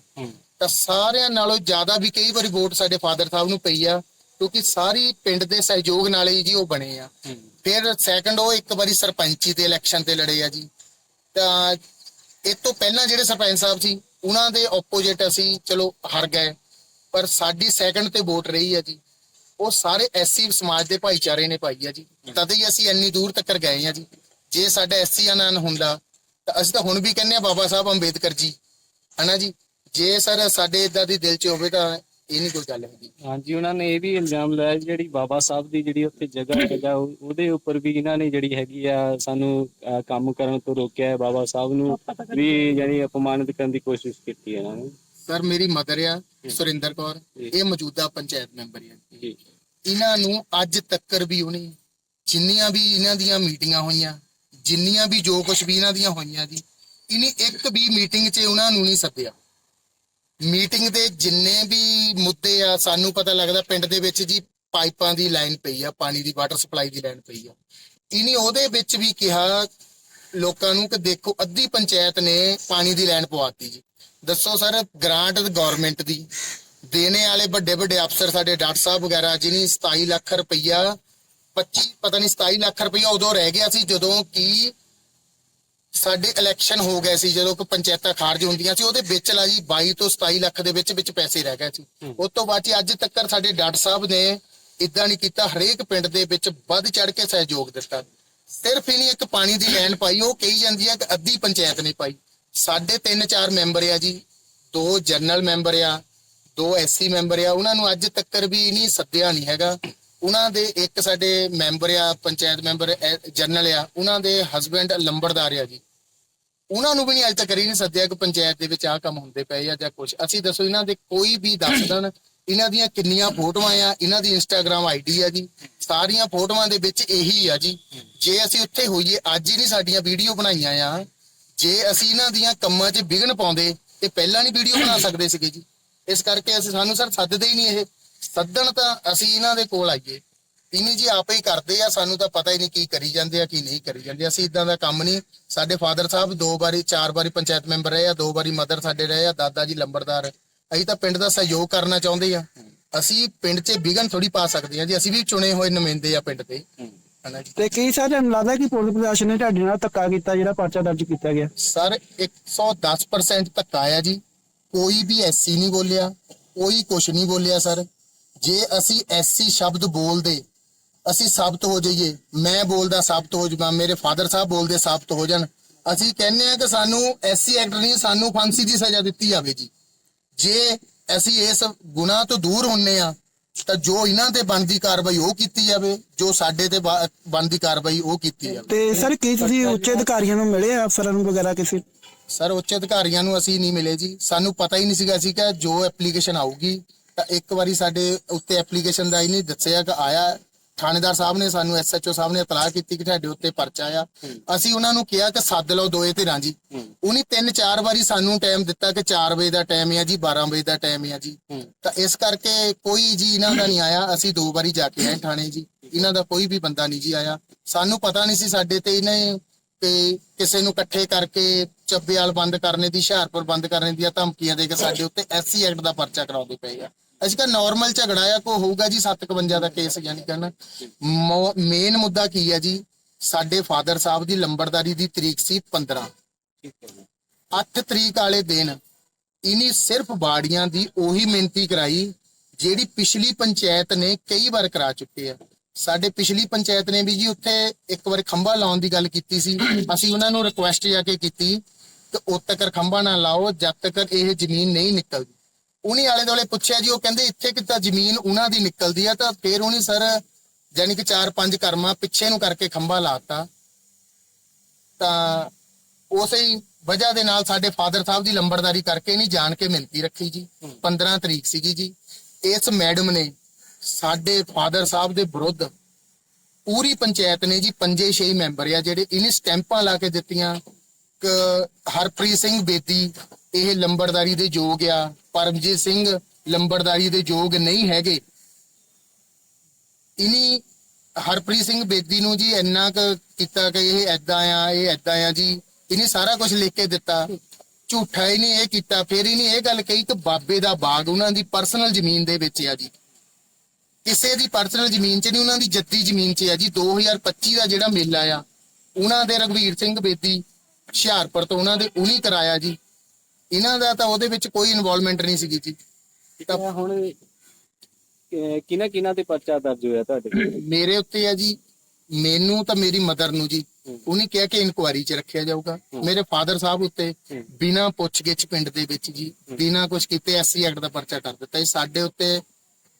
ਤਾਂ ਸਾਰਿਆਂ ਨਾਲੋਂ ਜ਼ਿਆਦਾ ਵੀ ਕਈ ਵਾਰੀ ਵੋਟ ਸਾਡੇ ਫਾਦਰ ਸਾਹਿਬ ਨੂੰ ਪਈ ਆ ਕਿਉਂਕਿ ਸਾਰੀ ਪਿੰਡ ਦੇ ਸਹਿਯੋਗ ਨਾਲ ਹੀ ਜੀ ਉਹ ਬਣੇ ਆ। ਫਿਰ ਸੈਕੰਡ ਉਹ ਇੱਕ ਵਾਰੀ ਸਰਪੰਚੀ ਦੇ ਇਲੈਕਸ਼ਨ ਤੇ ਲੜੇ ਆ ਜੀ। ਤਾਂ ਇਹ ਤੋਂ ਪਹਿਲਾਂ ਜਿਹੜੇ ਸਰਪੰਚ ਸਾਹਿਬ ਸੀ, ਉਹਨਾਂ ਦੇ ਆਪੋਜੀਟ ਅਸੀਂ ਚਲੋ ਹਾਰ ਗਏ। ਪਰ ਸਾਡੀ ਸੈਕੰਡ ਤੇ ਵੋਟ ਰਹੀ ਆ ਜੀ। ਉਹ ਸਾਰੇ ਐਸਸੀ ਸਮਾਜ ਦੇ ਭਾਈਚਾਰੇ ਨੇ ਪਾਈ ਆ ਜੀ। ਤਦ ਹੀ ਅਸੀਂ ਇੰਨੀ ਦੂਰ ਤੱਕ ਗਏ ਆ ਜੀ। ਜੇ ਸਾਡਾ ਐਸਸੀ ਆਨੰਦ ਹੁੰਦਾ, ਤਾਂ ਅਸੀਂ ਤਾਂ ਹੁਣ ਵੀ ਕਹਿੰਦੇ ਆ ਬਾਬਾ ਸਾਹਿਬ ਅੰਬੇਦਕਰ ਜੀ। ਹਨਾ ਜੀ? ਜੇ ਸਰ ਸਾਡੇ ਇਦਾਂ ਦੀ ਦਿਲ 'ਚ ਹੋਵੇ ਤਾਂ ਇਹ ਨਹੀਂ ਕੋਈ ਗੱਲ ਹੈਗੀ। ਹਾਂਜੀ ਉਹਨਾਂ ਨੇ ਇਹ ਵੀ ਇਲਜ਼ਾਮ ਲਾਇਆ ਜਿਹੜੀ ਬਾਬਾ ਸਾਹਿਬ ਦੀ ਜਿਹੜੀ ਉੱਥੇ ਜਗ੍ਹਾ ਹੈਗਾ ਉਹ- ਉਹਦੇ ਉੱਪਰ ਵੀ ਇਹਨਾਂ ਨੇ ਜਿਹੜੀ ਹੈਗੀ ਆ ਸਾਨੂੰ ਅਹ, ਕੰਮ ਕਰਨ ਤੋਂ ਰੋਕਿਆ ਹੈ ਬਾਬਾ ਸਾਹਿਬ ਨੂੰ ਵੀ ਯਾਨੀ ਅਪਮਾਨਿਤ ਕਰਨ ਦੀ ਕੋਸ਼ਿਸ਼ ਕੀਤੀ ਹੈ ਇਹਨਾਂ ਨੇ। ਸਰ ਮੇਰੀ ਮਦਰ ਆ ਸੁਰਿੰਦਰ ਕੌਰ। ਇਹ ਮੌਜੂਦਾ ਪੰਚਾਇਤ ਮੈਂਬਰ ਆ। ਜੀ। ਇਹਨਾਂ ਨੂੰ ਅੱਜ ਤੱਕਰ ਵੀ ਉਹਨੇ ਜਿੰਨੀਆਂ ਵੀ ਇਹਨਾਂ ਦੀਆਂ ਮੀਟਿੰਗਾਂ ਹੋਈਆਂ ਜਿੰਨੀਆਂ ਵੀ ਜੋ ਕੁਝ ਵੀ ਇਹਨਾਂ ਦੀਆਂ ਹੋਈਆਂ ਜੀ ਇਹਨੇ ਇੱਕ ਵੀ ਮੀਟਿੰਗ 'ਚ ਉਹਨਾਂ ਨੂੰ ਨਹੀਂ ਸੱਦਿਆ। ਮੀਟਿੰਗ ਦੇ ਜਿੰਨੇ ਵੀ ਮੁੱਦੇ ਆ, ਸਾਨੂੰ ਪਤਾ ਲੱਗਦਾ ਪਿੰਡ ਦੇ ਵਿੱਚ ਜੀ ਪਾਈਪਾਂ ਦੀ ਲਾਈਨ ਪਈ ਆ, ਪਾਣੀ ਦੀ, ਵਾਟਰ ਸਪਲਾਈ ਦੀ ਲਾਈਨ ਪਈ ਆ। ਇਹਨੇ ਉਹਦੇ ਵਿੱਚ ਵੀ ਕਿਹਾ ਲੋਕਾਂ ਨੂੰ ਕਿ ਦੇਖੋ, ਅੱਧੀ ਪੰਚਾਇਤ ਨੇ ਪਾਣੀ ਦੀ ਲਾਈਨ ਪਵਾਤੀ ਜੀ। ਦੱਸੋ ਸਰ, ਗ੍ਰਾਂਟ ਗਵਰਨਮੈਂਟ ਦੀ, ਦੇਣੇ ਵਾਲੇ ਵੱਡੇ ਵੱਡੇ ਅਫਸਰ ਸਾਡੇ ਡਾਕਟਰ ਸਾਹਿਬ ਵਗੈਰਾ, ਜਿਨੀ 27 ਲੱਖ ਰੁਪਈਆ 25 ਪਤਾ ਨਹੀਂ 27 ਲੱਖ ਰੁਪਈਆ ਉਦੋਂ ਰਹਿ ਗਿਆ ਸੀ ਜਦੋਂ ਕਿ ਸਾਡੇ ਇਲੈਕਸ਼ਨ ਹੋ ਗਏ ਸੀ ਜਦੋਂ ਕਿ ਪੰਚਾਇਤਾਂ ਖਾਰਜ ਹੁੰਦੀਆਂ ਸੀ ਉਹਦੇ ਵਿੱਚ ਲਾ ਜੀ 22 ਤੋਂ 27 ਲੱਖ ਦੇ ਵਿੱਚ ਵਿੱਚ ਪੈਸੇ ਰਹਿ ਗਏ ਸੀ। ਉਸ ਤੋਂ ਬਾਅਦ ਜੀ ਅੱਜ ਤੱਕ ਸਾਡੇ ਡਾਕਟਰ ਸਾਹਿਬ ਨੇ ਇਦਾਂ ਨਹੀਂ ਕੀਤਾ ਹਰੇਕ ਪਿੰਡ ਦੇ ਵਿੱਚ ਵੱਧ ਚੜ ਕੇ ਸਹਿਯੋਗ ਦਿੱਤਾ। ਸਿਰਫ ਹੀ ਨਹੀਂ ਇੱਕ ਪਾਣੀ ਦੀ ਲਾਈਨ ਪਾਈ ਉਹ ਕਹੀ ਜਾਂਦੀ ਹੈ ਕਿ ਅੱਧੀ ਪੰਚਾਇਤ ਨੇ ਪਾਈ। ਸਾਡੇ ਤਿੰਨ ਚਾਰ ਮੈਂਬਰ ਆ ਜੀ ਦੋ ਜਨਰਲ ਮੈਂਬਰ ਆ ਦੋ ਐਸਸੀ ਮੈਂਬਰ ਆ ਉਹਨਾਂ ਨੂੰ ਅੱਜ ਤੱਕ ਵੀ ਨਹੀਂ ਸੱਦਿਆ ਨਹੀਂ ਹੈਗਾ। ਉਹਨਾਂ ਦੇ ਇੱਕ ਸਾਡੇ ਮੈਂਬਰ ਆ ਪੰਚਾਇਤ ਮੈਂਬਰ ਜਨਰਲ ਆ ਉਹਨਾਂ ਦੇ ਹਸਬੰਡ ਲੰਬੜਦਾਰ ਆ ਜੀ। ਉਹਨਾਂ ਨੂੰ ਵੀ ਨਹੀਂ ਅੱਜ ਤੱਕ ਕਰੀ ਨਹੀਂ ਸੱਦਿਆ ਕਿ ਪੰਚਾਇਤ ਦੇ ਵਿੱਚ ਆਹ ਕੰਮ ਹੁੰਦੇ ਪਏ ਆ ਜਾਂ ਕੁਝ ਅਸੀਂ ਦੱਸੋ ਇਹਨਾਂ ਦੇ ਕੋਈ ਵੀ ਦੱਸ ਦੇਣ ਇਹਨਾਂ ਦੀਆਂ ਕਿੰਨੀਆਂ ਫੋਟੋਆਂ ਆ ਇਹਨਾਂ ਦੀ ਇੰਸਟਾਗ੍ਰam ਆਈਡੀ ਆ ਜੀ। ਸਾਰੀਆਂ ਫੋਟੋਆਂ ਦੇ ਵਿੱਚ ਇਹੀ ਆ ਜੀ। ਜੇ ਅਸੀਂ ਉੱਥੇ ਹੋਈਏ ਅੱਜ ਹੀ ਨਹੀਂ ਸਾਡੀਆਂ ਵੀਡੀਓ ਬਣਾਈਆਂ ਆ। ਜੇ ਅਸੀਂ ਇਹਨਾਂ ਦੀਆਂ ਕੰਮਾਂ 'ਚ ਵਿਘਨ ਪਾਉਂਦੇ ਤੇ ਪਹਿਲਾਂ ਨਹੀਂ ਵੀਡੀਓ ਬਣਾ ਸਕਦੇ ਸੀਗੇ ਜੀ। ਇਸ ਕਰਕੇ ਅਸੀਂ ਸਾਨੂੰ ਸਰ ਸੱਦਦੇ ਹੀ ਨਹੀਂ ਇਹ। ਸੱਦਣ ਤਾਂ ਅਸੀਂ ਇਹਨਾਂ ਦੇ ਕੋਲ ਆਈਏ। ਇਨੀ ਜੀ ਆਪੇ ਹੀ ਕਰਦੇ ਆ ਸਾਨੂੰ ਤਾਂ ਪਤਾ ਹੀ ਨਹੀਂ ਕੀ ਕਰੀ ਜਾਂਦੇ ਆ ਕੀ ਨਹੀਂ ਕਰੀ ਜਾਂਦੇ। ਅਸੀਂ ਇਦਾਂ ਦਾ ਕੰਮ ਨਹੀਂ। ਸਾਡੇ ਫਾਦਰ ਸਾਹਿਬ ਦੋ ਵਾਰੀ ਚਾਰ ਵਾਰੀ ਪੰਚਾਇਤ ਮੈਂਬਰ ਰਹੇ ਆ ਦੋ ਵਾਰੀ ਮਦਰ ਸਾਡੇ ਰਹੇ ਆ ਦਾਦਾ ਜੀ ਲੰਬੜਦਾਰ। ਅਸੀਂ ਤਾਂ ਪਿੰਡ ਦਾ ਸਹਿਯੋਗ ਕਰਨਾ ਚਾਹੁੰਦੇ ਆ। ਅਸੀਂ ਪਿੰਡ 'ਚ ਵਿਗਨ ਥੋੜੀ ਪਾ ਸਕਦੇ ਆ ਜੀ। ਅਸੀਂ ਵੀ ਚੁਣੇ ਹੋਏ ਨੁਮਾਇੰਦੇ ਆ ਪਿੰਡ ਦੇ। ਤੇ ਕੀ ਸਰ ਤੁਹਾਨੂੰ ਲੱਗਦਾ ਕਿ ਪੁਲਿਸ ਪ੍ਰਸ਼ਾਸਨ ਨੇ ਤੁਹਾਡੇ ਨਾਲ ਧੱਕਾ ਕੀਤਾ ਜਿਹੜਾ ਪਰਚਾ ਦਰਜ ਕੀਤਾ ਗਿਆ? ਸਰ 110% ਧੱਕਾ ਆ ਜੀ। ਕੋਈ ਵੀ ਐਸਸੀ ਨਹੀਂ ਬੋਲਿਆ ਕੋਈ ਕੁਛ ਨਹੀਂ ਬੋਲਿਆ ਸਰ। ਜੇ ਅਸੀਂ ਐਸਸੀ ਸ਼ਬਦ ਬੋਲਦੇ ਅਸੀਂ ਸਾਬਤ ਹੋ ਜਾਈਏ ਮੈਂ ਬੋਲਦਾ ਸਾਬਤ ਹੋ ਜਾਵਾਂ ਮੇਰੇ ਫਾਦਰ ਸਾਹਿਬ ਬੋਲਦੇ ਸਾਬਤ ਹੋ ਜਾਣ। ਅਸੀਂ ਕਹਿੰਦੇ ਆ ਕਿ ਸਾਨੂੰ ਐਸਸੀ ਐਕਟ ਨਹੀਂ ਸਾਨੂੰ ਫਾਂਸੀ ਦੀ ਸਜ਼ਾ ਦਿੱਤੀ ਜਾਵੇ ਜੀ। ਜੇ ਅਸੀਂ ਇਸ ਗੁਨਾਹ ਤੋਂ ਦੂਰ ਹੁੰਨੇ ਆ ਤਾਂ ਜੋ ਇਹਨਾਂ ਤੇ ਬਣਦੀ ਕਾਰਵਾਈ ਉਹ ਕੀਤੀ ਜਾਵੇ ਜੋ ਸਾਡੇ ਤੇ ਬਣਦੀ ਕਾਰਵਾਈ ਉਹ ਕੀਤੀ ਜਾਵੇ। ਤੇ ਸਰ ਕੀ ਤੁਸੀਂ ਉੱਚ ਅਧਿਕਾਰੀਆਂ ਨੂੰ ਮਿਲੇ ਅਫਸਰਾਂ ਨੂੰ ਵਗੈਰਾ ਕਿਸੇ? ਸਰ ਉੱਚ ਅਧਿਕਾਰੀਆਂ ਨੂੰ ਅਸੀਂ ਨਹੀਂ ਮਿਲੇ ਜੀ। ਸਾਨੂੰ ਪਤਾ ਹੀ ਨਹੀਂ ਸੀਗਾ ਸੀ ਕਿ ਜੋ ਐਪਲੀਕੇਸ਼ਨ ਆਊਗੀ ਤਾਂ ਇੱਕ ਵਾਰੀ ਸਾਡੇ ਉੱਤੇ ਐਪਲੀਕੇਸ਼ਨ ਦਾ ਹੀ ਨਹੀਂ ਦੱਸਿਆ ਕਿ ਆਇਆ, ਥਾਣੇਦਾਰ ਸਾਹਿਬ ਨੇ ਸਾਨੂੰ ਐਸਐਚਓ ਸਾਹਿਬ ਨੇ ਇਤਲਾਹ ਕੀਤੀ ਕਿ ਤੁਹਾਡੇ ਉੱਤੇ ਪਰਚਾ ਆ। ਅਸੀਂ ਉਹਨਾਂ ਨੂੰ ਕਿਹਾ ਕਿ ਸੱਦ ਲਓ ਦੋਏ ਧਿਰਾਂ ਜੀ। ਉਹਨੇ ਤਿੰਨ ਚਾਰ ਵਾਰੀ ਸਾਨੂੰ ਟਾਈਮ ਦਿੱਤਾ ਕਿ 4 ਵਜੇ ਦਾ ਟਾਈਮ ਹੈ ਜੀ 12 ਵਜੇ ਦਾ ਟਾਈਮ ਹੈ ਜੀ। ਤਾਂ ਇਸ ਕਰਕੇ ਕੋਈ ਜੀ ਇਹਨਾਂ ਦਾ ਨਹੀਂ ਆਇਆ। ਅਸੀਂ ਦੋ ਵਾਰੀ ਜਾ ਕੇ ਆਏ ਥਾਣੇ ਜੀ। ਇਹਨਾਂ ਦਾ ਕੋਈ ਵੀ ਬੰਦਾ ਨਹੀਂ ਜੀ ਆਇਆ। ਸਾਨੂੰ ਪਤਾ ਨਹੀਂ ਸੀ ਸਾਡੇ ਤੇ ਇਹਨੇ ਤੇ ਕਿਸੇ ਨੂੰ ਇਕੱਠੇ ਕਰਕੇ ਚੱਬੇਵਾਲ ਬੰਦ ਕਰਨੇ ਦੀ, ਹੁਸ਼ਿਆਰਪੁਰ ਬੰਦ ਕਰਨੇ ਦੀਆਂ ਧਮਕੀਆਂ ਦੇ ਕੇ ਸਾਡੇ ਉੱਤੇ ਐਸਸੀ ਐਕਟ ਦਾ ਪਰਚਾ ਕਰਾਉਂਦੇ ਪਏ ਆ। ਅਸੀਂ ਕਿਹਾ ਨਾਰਮਲ ਝਗੜਾ ਆ ਕੋ ਹੋਊਗਾ ਜੀ 751 ਦਾ ਕੇਸ ਯਾਨੀ ਕਹਿਣਾ ਮੇਨ ਮੁੱਦਾ ਕੀ ਹੈ ਜੀ? ਸਾਡੇ ਫਾਦਰ ਸਾਹਿਬ ਦੀ ਲੰਬੜਦਾਰੀ ਦੀ ਤਰੀਕ ਸੀ 15 ਠੀਕ ਹੈ ਜੀ। 8 ਤਰੀਕ ਵਾਲੇ ਦਿਨ ਇਨੀ ਸਿਰਫ ਬਾੜੀਆਂ ਦੀ ਉਹੀ ਮਿਹਨਤੀ ਕਰਾਈ ਜਿਹੜੀ ਪਿਛਲੀ ਪੰਚਾਇਤ ਨੇ ਕਈ ਵਾਰ ਕਰਾ ਚੁੱਕੇ ਆ। ਸਾਡੇ ਪਿਛਲੀ ਪੰਚਾਇਤ ਨੇ ਵੀ ਜੀ ਉੱਥੇ ਇੱਕ ਵਾਰ ਖੰਭਾ ਲਾਉਣ ਦੀ ਗੱਲ ਕੀਤੀ ਸੀ। ਅਸੀਂ ਉਹਨਾਂ ਨੂੰ ਰਿਕੁਐਸਟ ਜਾ ਕੇ ਕੀਤੀ ਕਿ ਉਦ ਤੱਕ ਖੰਭਾ ਨਾ ਲਾਓ ਜਦ ਤੱਕ ਇਹ ਜ਼ਮੀਨ ਨਹੀਂ ਨਿਕਲਦੀ। ਉਹਨੇ ਆਲੇ ਦੁਆਲੇ ਪੁੱਛਿਆ ਜੀ ਉਹ ਕਹਿੰਦੇ ਇੱਥੇ ਕਿਤਾ ਜ਼ਮੀਨ ਉਹਨਾਂ ਦੀ ਨਿਕਲਦੀ ਆ ਤਾਂ ਫੇਰ ਉਹਨੇ ਸਰ ਯਾਨੀ ਕਿ 4-5 ਕਰਮਾ ਪਿੱਛੇ ਨੂੰ ਕਰਕੇ ਖੰਭਾ ਲਾਤਾ ਤਾਂ ਉਸੇ ਹੀ ਵਜ੍ਹਾ ਦੇ ਨਾਲ ਸਾਡੇ ਫਾਦਰ ਸਾਹਿਬ ਦੀ ਲੰਬੜਦਾਰੀ ਕਰਕੇ ਨਹੀਂ ਜਾਣ ਕੇ ਮਿਹਨਤੀ ਰੱਖੀ ਜੀ। 15 ਤਰੀਕ ਸੀਗੀ ਜੀ। ਇਸ ਮੈਡਮ ਨੇ ਸਾਡੇ ਫਾਦਰ ਸਾਹਿਬ ਦੇ ਵਿਰੁੱਧ ਪੂਰੀ ਪੰਚਾਇਤ ਨੇ ਜੀ ਪੰਜੇ ਛੇ ਮੈਂਬਰ ਆ ਜਿਹੜੇ ਇਹਨੇ ਸਟੈਂਪਾਂ ਲਾ ਕੇ ਦਿੱਤੀਆਂ। ਕਿ ਹਰਪ੍ਰੀਤ ਸਿੰਘ ਬੇਦੀ ਇਹ ਲੰਬੜਦਾਰੀ ਦੇ ਯੋਗ ਆ। ਪਰਮਜੀਤ ਸਿੰਘ ਲੰਬੜਦਾਰੀ ਦੇ ਯੋਗ ਨਹੀਂ ਹੈਗੇ। ਇਨੀ ਹਰਪ੍ਰੀਤ ਸਿੰਘ ਬੇਦੀ ਨੂੰ ਜੀ ਇੰਨਾ ਕੁ ਕੀਤਾ ਕਿ ਇਹ ਐਦਾਂ ਆ, ਇਹ ਐਦਾਂ ਆ ਜੀ। ਇਹਨੇ ਸਾਰਾ ਕੁਝ ਲਿਖ ਕੇ ਦਿੱਤਾ। ਝੂਠਾ ਇਹਨੇ ਇਹ ਕੀਤਾ, ਫਿਰ ਇਹਨੇ ਇਹ ਗੱਲ ਕਹੀ ਕਿ ਬਾਬੇ ਦਾ ਬਾਗ ਉਹਨਾਂ ਦੀ ਪਰਸਨਲ ਜ਼ਮੀਨ ਦੇ ਵਿੱਚ ਆ ਜੀ। ਕਿਸੇ ਦੀ ਪਰਸਨਲ ਜ਼ਮੀਨ 'ਚ ਨਹੀਂ, ਉਹਨਾਂ ਦੀ ਜੱਦੀ ਜ਼ਮੀਨ 'ਚ ਆ ਜੀ। 2025 ਦਾ ਜਿਹੜਾ ਮੇਲਾ ਆ, ਉਹਨਾਂ ਦੇ ਰਗਵੀਰ ਸਿੰਘ ਬੇਦੀ ਹੁਸ਼ਿਆਰਪੁਰ ਤੋਂ ਉਹਨਾਂ ਦੇ ਉਨੀ ਕਰਾਇਆ ਜੀ। ਇਹਨਾਂ ਦਾ ਤਾਂ ਉਹਦੇ ਵਿੱਚ ਕੋਈ ਇਨਵੋਲਵਮੈਂਟ ਨਹੀਂ ਸੀਗੀ ਜੀ। ਤਾਂ ਹੁਣ ਕਿਹਨਾਂ ਕਿਹਨਾਂ ਤੇ ਪਰਚਾ ਦਰਜ ਹੋਇਆ ਤੁਹਾਡੇ? ਮੇਰੇ ਉੱਤੇ ਆ ਜੀ ਮੈਨੂੰ ਤਾਂ ਮੇਰੀ ਮਦਰ ਨੂੰ ਜੀ ਉਹਨੇ ਕਿਹਾ ਕਿ ਇਨਕੁਆਰੀ 'ਚ ਰੱਖਿਆ ਜਾਊਗਾ। ਮੇਰੇ ਫਾਦਰ ਸਾਹਿਬ ਉੱਤੇ ਬਿਨਾਂ ਪੁੱਛਗਿੱਛ ਪਿੰਡ ਦੇ ਵਿੱਚ ਜੀ ਬਿਨਾਂ ਕੁਝ ਕੀਤੇ ਐਸਸੀ ਐਕਟ ਦਾ ਪਰਚਾ ਕਰ ਦਿੱਤਾ ਜੀ। ਸਾਡੇ ਉੱਤੇ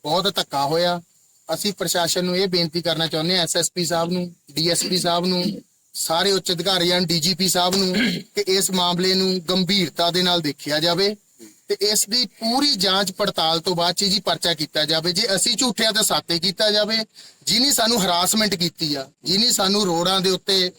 ਬਹੁਤ ਧੱਕਾ ਹੋਇਆ। ਅਸੀਂ ਪ੍ਰਸ਼ਾਸਨ ਨੂੰ ਇਹ ਬੇਨਤੀ ਕਰਨਾ ਚਾਹੁੰਦੇ ਹਾਂ ਐਸਐਸਪੀ ਸਾਹਿਬ ਨੂੰ ਡੀਐਸਪੀ ਸਾਹਿਬ ਨੂੰ ਸਾਰੇ ਉੱਚ ਅਧਿਕਾਰੀਆਂ ਡੀਜੀਪੀ ਸਾਹਿਬ ਨੂੰ ਕਿ ਇਸ ਮਾਮਲੇ ਨੂੰ ਗੰਭੀਰਤਾ ਦੇ ਨਾਲ ਦੇਖਿਆ ਜਾਵੇ ਤੇ ਇਸ ਦੀ ਪੂਰੀ ਜਾਂਚ ਪੜਤਾਲ ਤੋਂ ਬਾਅਦ ਜੀ ਪਰਚਾ ਕੀਤਾ ਜਾਵੇ। ਜੇ ਅਸੀਂ ਝੂਠਿਆ ਤਾਂ ਸਾਤੇ ਕੀਤਾ ਜਾਵੇ ਜਿਹਨੇ ਸਾਨੂੰ ਹਰਾਸਮੈਂਟ ਕੀਤੀ ਆ ਜਿਹਨੇ ਸਾਨੂੰ ਰੋਡਾਂ ਦੇ ਉੱਤੇ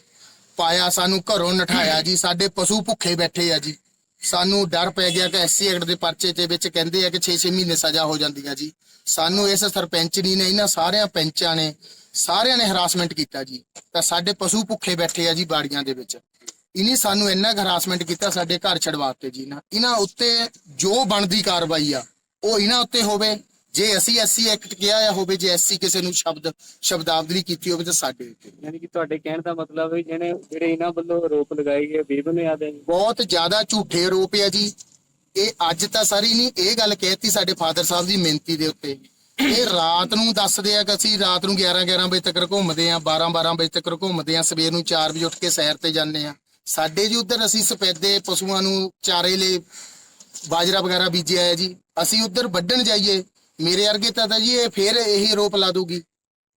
ਪਾਇਆ ਸਾਨੂੰ ਘਰੋਂ ਨਠਾਇਆ ਜੀ ਸਾਡੇ ਪਸ਼ੂ ਭੁੱਖੇ ਬੈਠੇ ਆ ਜੀ। ਸਾਨੂੰ ਡਰ ਪੈ ਗਿਆ ਕਿ ਐਸਸੀ ਐਕਟ ਦੇ ਪਰਚੇ ਦੇ ਵਿੱਚ ਕਹਿੰਦੇ ਆ ਕਿ 6-6 ਮਹੀਨੇ ਸਜ਼ਾ ਹੋ ਜਾਂਦੀ ਆ ਜੀ। ਸਾਨੂੰ ਇਸ ਸਰਪੰਚਣੀ ਨੇ ਇਹਨਾਂ ਸਾਰਿਆਂ ਪੈਂਚਾਂ ਨੇ ਸਾਰਿਆਂ ਨੇ ਹਰਾਸਮੈਂਟ ਕੀਤਾ ਜੀ। ਤਾਂ ਸਾਡੇ ਪਸ਼ੂ ਭੁੱਖੇ ਬੈਠੇ ਆ ਜੀ ਬਾੜੀਆਂ ਦੇ ਵਿੱਚ। ਇਨੀ ਸਾਨੂੰ ਇੰਨਾ ਹਰਾਸਮੈਂਟ ਕੀਤਾ ਸਾਡੇ ਘਰ ਛਡਵਾਤੇ ਜੀ। ਨਾ ਇਹਨਾਂ ਉੱਤੇ ਜੋ ਬਣਦੀ ਕਾਰਵਾਈ ਆ ਉਹ ਇਹਨਾਂ ਉੱਤੇ ਹੋਵੇ। ਜੇ ਅਸੀਂ ਐਸਸੀ ਐਕਟ ਕਿਹਾ ਆ ਹੋਵੇ ਜੇ ਐਸਸੀ ਕਿਸੇ ਨੂੰ ਸ਼ਬਦ ਸ਼ਬਦਾਵਲੀ ਕੀਤੀ ਹੋਵੇ ਤਾਂ ਸਾਡੇ ਉੱਤੇ। ਯਾਨੀ ਕਿ ਤੁਹਾਡੇ ਕਹਿਣ ਦਾ ਮਤਲਬ ਹੈ ਜਿਹਨੇ ਜਿਹੜੇ ਇਹਨਾਂ ਵੱਲੋਂ ਆਰੋਪ ਲਗਾਏ ਗਏ ਬੇਬੁਨਿਆਦ ਹੈ। ਬਹੁਤ ਜ਼ਿਆਦਾ ਝੂਠੇ ਆਰੋਪ ਆ ਜੀ। ਇਹ ਅੱਜ ਤਾਂ ਸਾਰੀ ਨਹੀਂ ਇਹ ਗੱਲ ਕਹਿਤੀ ਸਾਡੇ ਫਾਦਰ ਸਾਹਿਬ ਦੀ ਮਿਹਨਤੀ ਦੇ ਉੱਤੇ। ਇਹ ਰਾਤ ਨੂੰ ਦੱਸਦੇ ਆ ਕਿ ਅਸੀਂ ਰਾਤ ਨੂੰ 11 11 ਵਜੇ ਤੱਕ ਘੁੰਮਦੇ ਆ 12 12 ਵਜੇ ਤੱਕ ਘੁੰਮਦੇ ਆ, ਸਵੇਰ ਨੂੰ 4 ਵਜੇ ਉੱਠ ਕੇ ਸੈਰ ਤੇ ਜਾਂਦੇ ਆ। ਸਾਡੇ ਜੀ ਉਧਰ ਅਸੀਂ ਸਫੈਦੇ ਪਸ਼ੂਆਂ ਨੂੰ ਚਾਰੇ ਲਈ ਬਾਜਰਾ ਵਗੈਰਾ ਬੀਜਿਆ ਹੈ ਜੀ। ਅਸੀਂ ਉਧਰ ਵੱਢਣ ਜਾਈਏ। ਮੇਰੇ ਵਰਗੇ ਤਾਂ ਤਾਂ ਜੀ ਇਹ ਫੇਰ ਇਹੀ ਆਰੋਪ ਲਾ ਦੂਗੀ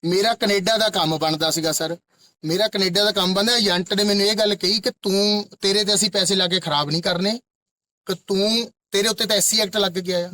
ਮੇਰਾ ਕੈਨੇਡਾ ਦਾ ਕੰਮ ਬਣਦਾ ਸੀਗਾ, ਸਰ। ਮੇਰਾ ਕੈਨੇਡਾ ਦਾ ਕੰਮ ਬਣਦਾ, ਏਜੰਟ ਨੇ ਮੈਨੂੰ ਇਹ ਗੱਲ ਕਹੀ ਕਿ ਤੂੰ, ਤੇਰੇ ਤੇ ਅਸੀਂ ਪੈਸੇ ਲਾ ਕੇ ਖਰਾਬ ਨਹੀਂ ਕਰਨੇ, ਕਿ ਤੂੰ, ਤੇਰੇ ਉੱਤੇ ਤਾਂ ਐਸਸੀ ਐਕਟ ਲੱਗ ਗਿਆ ਆ।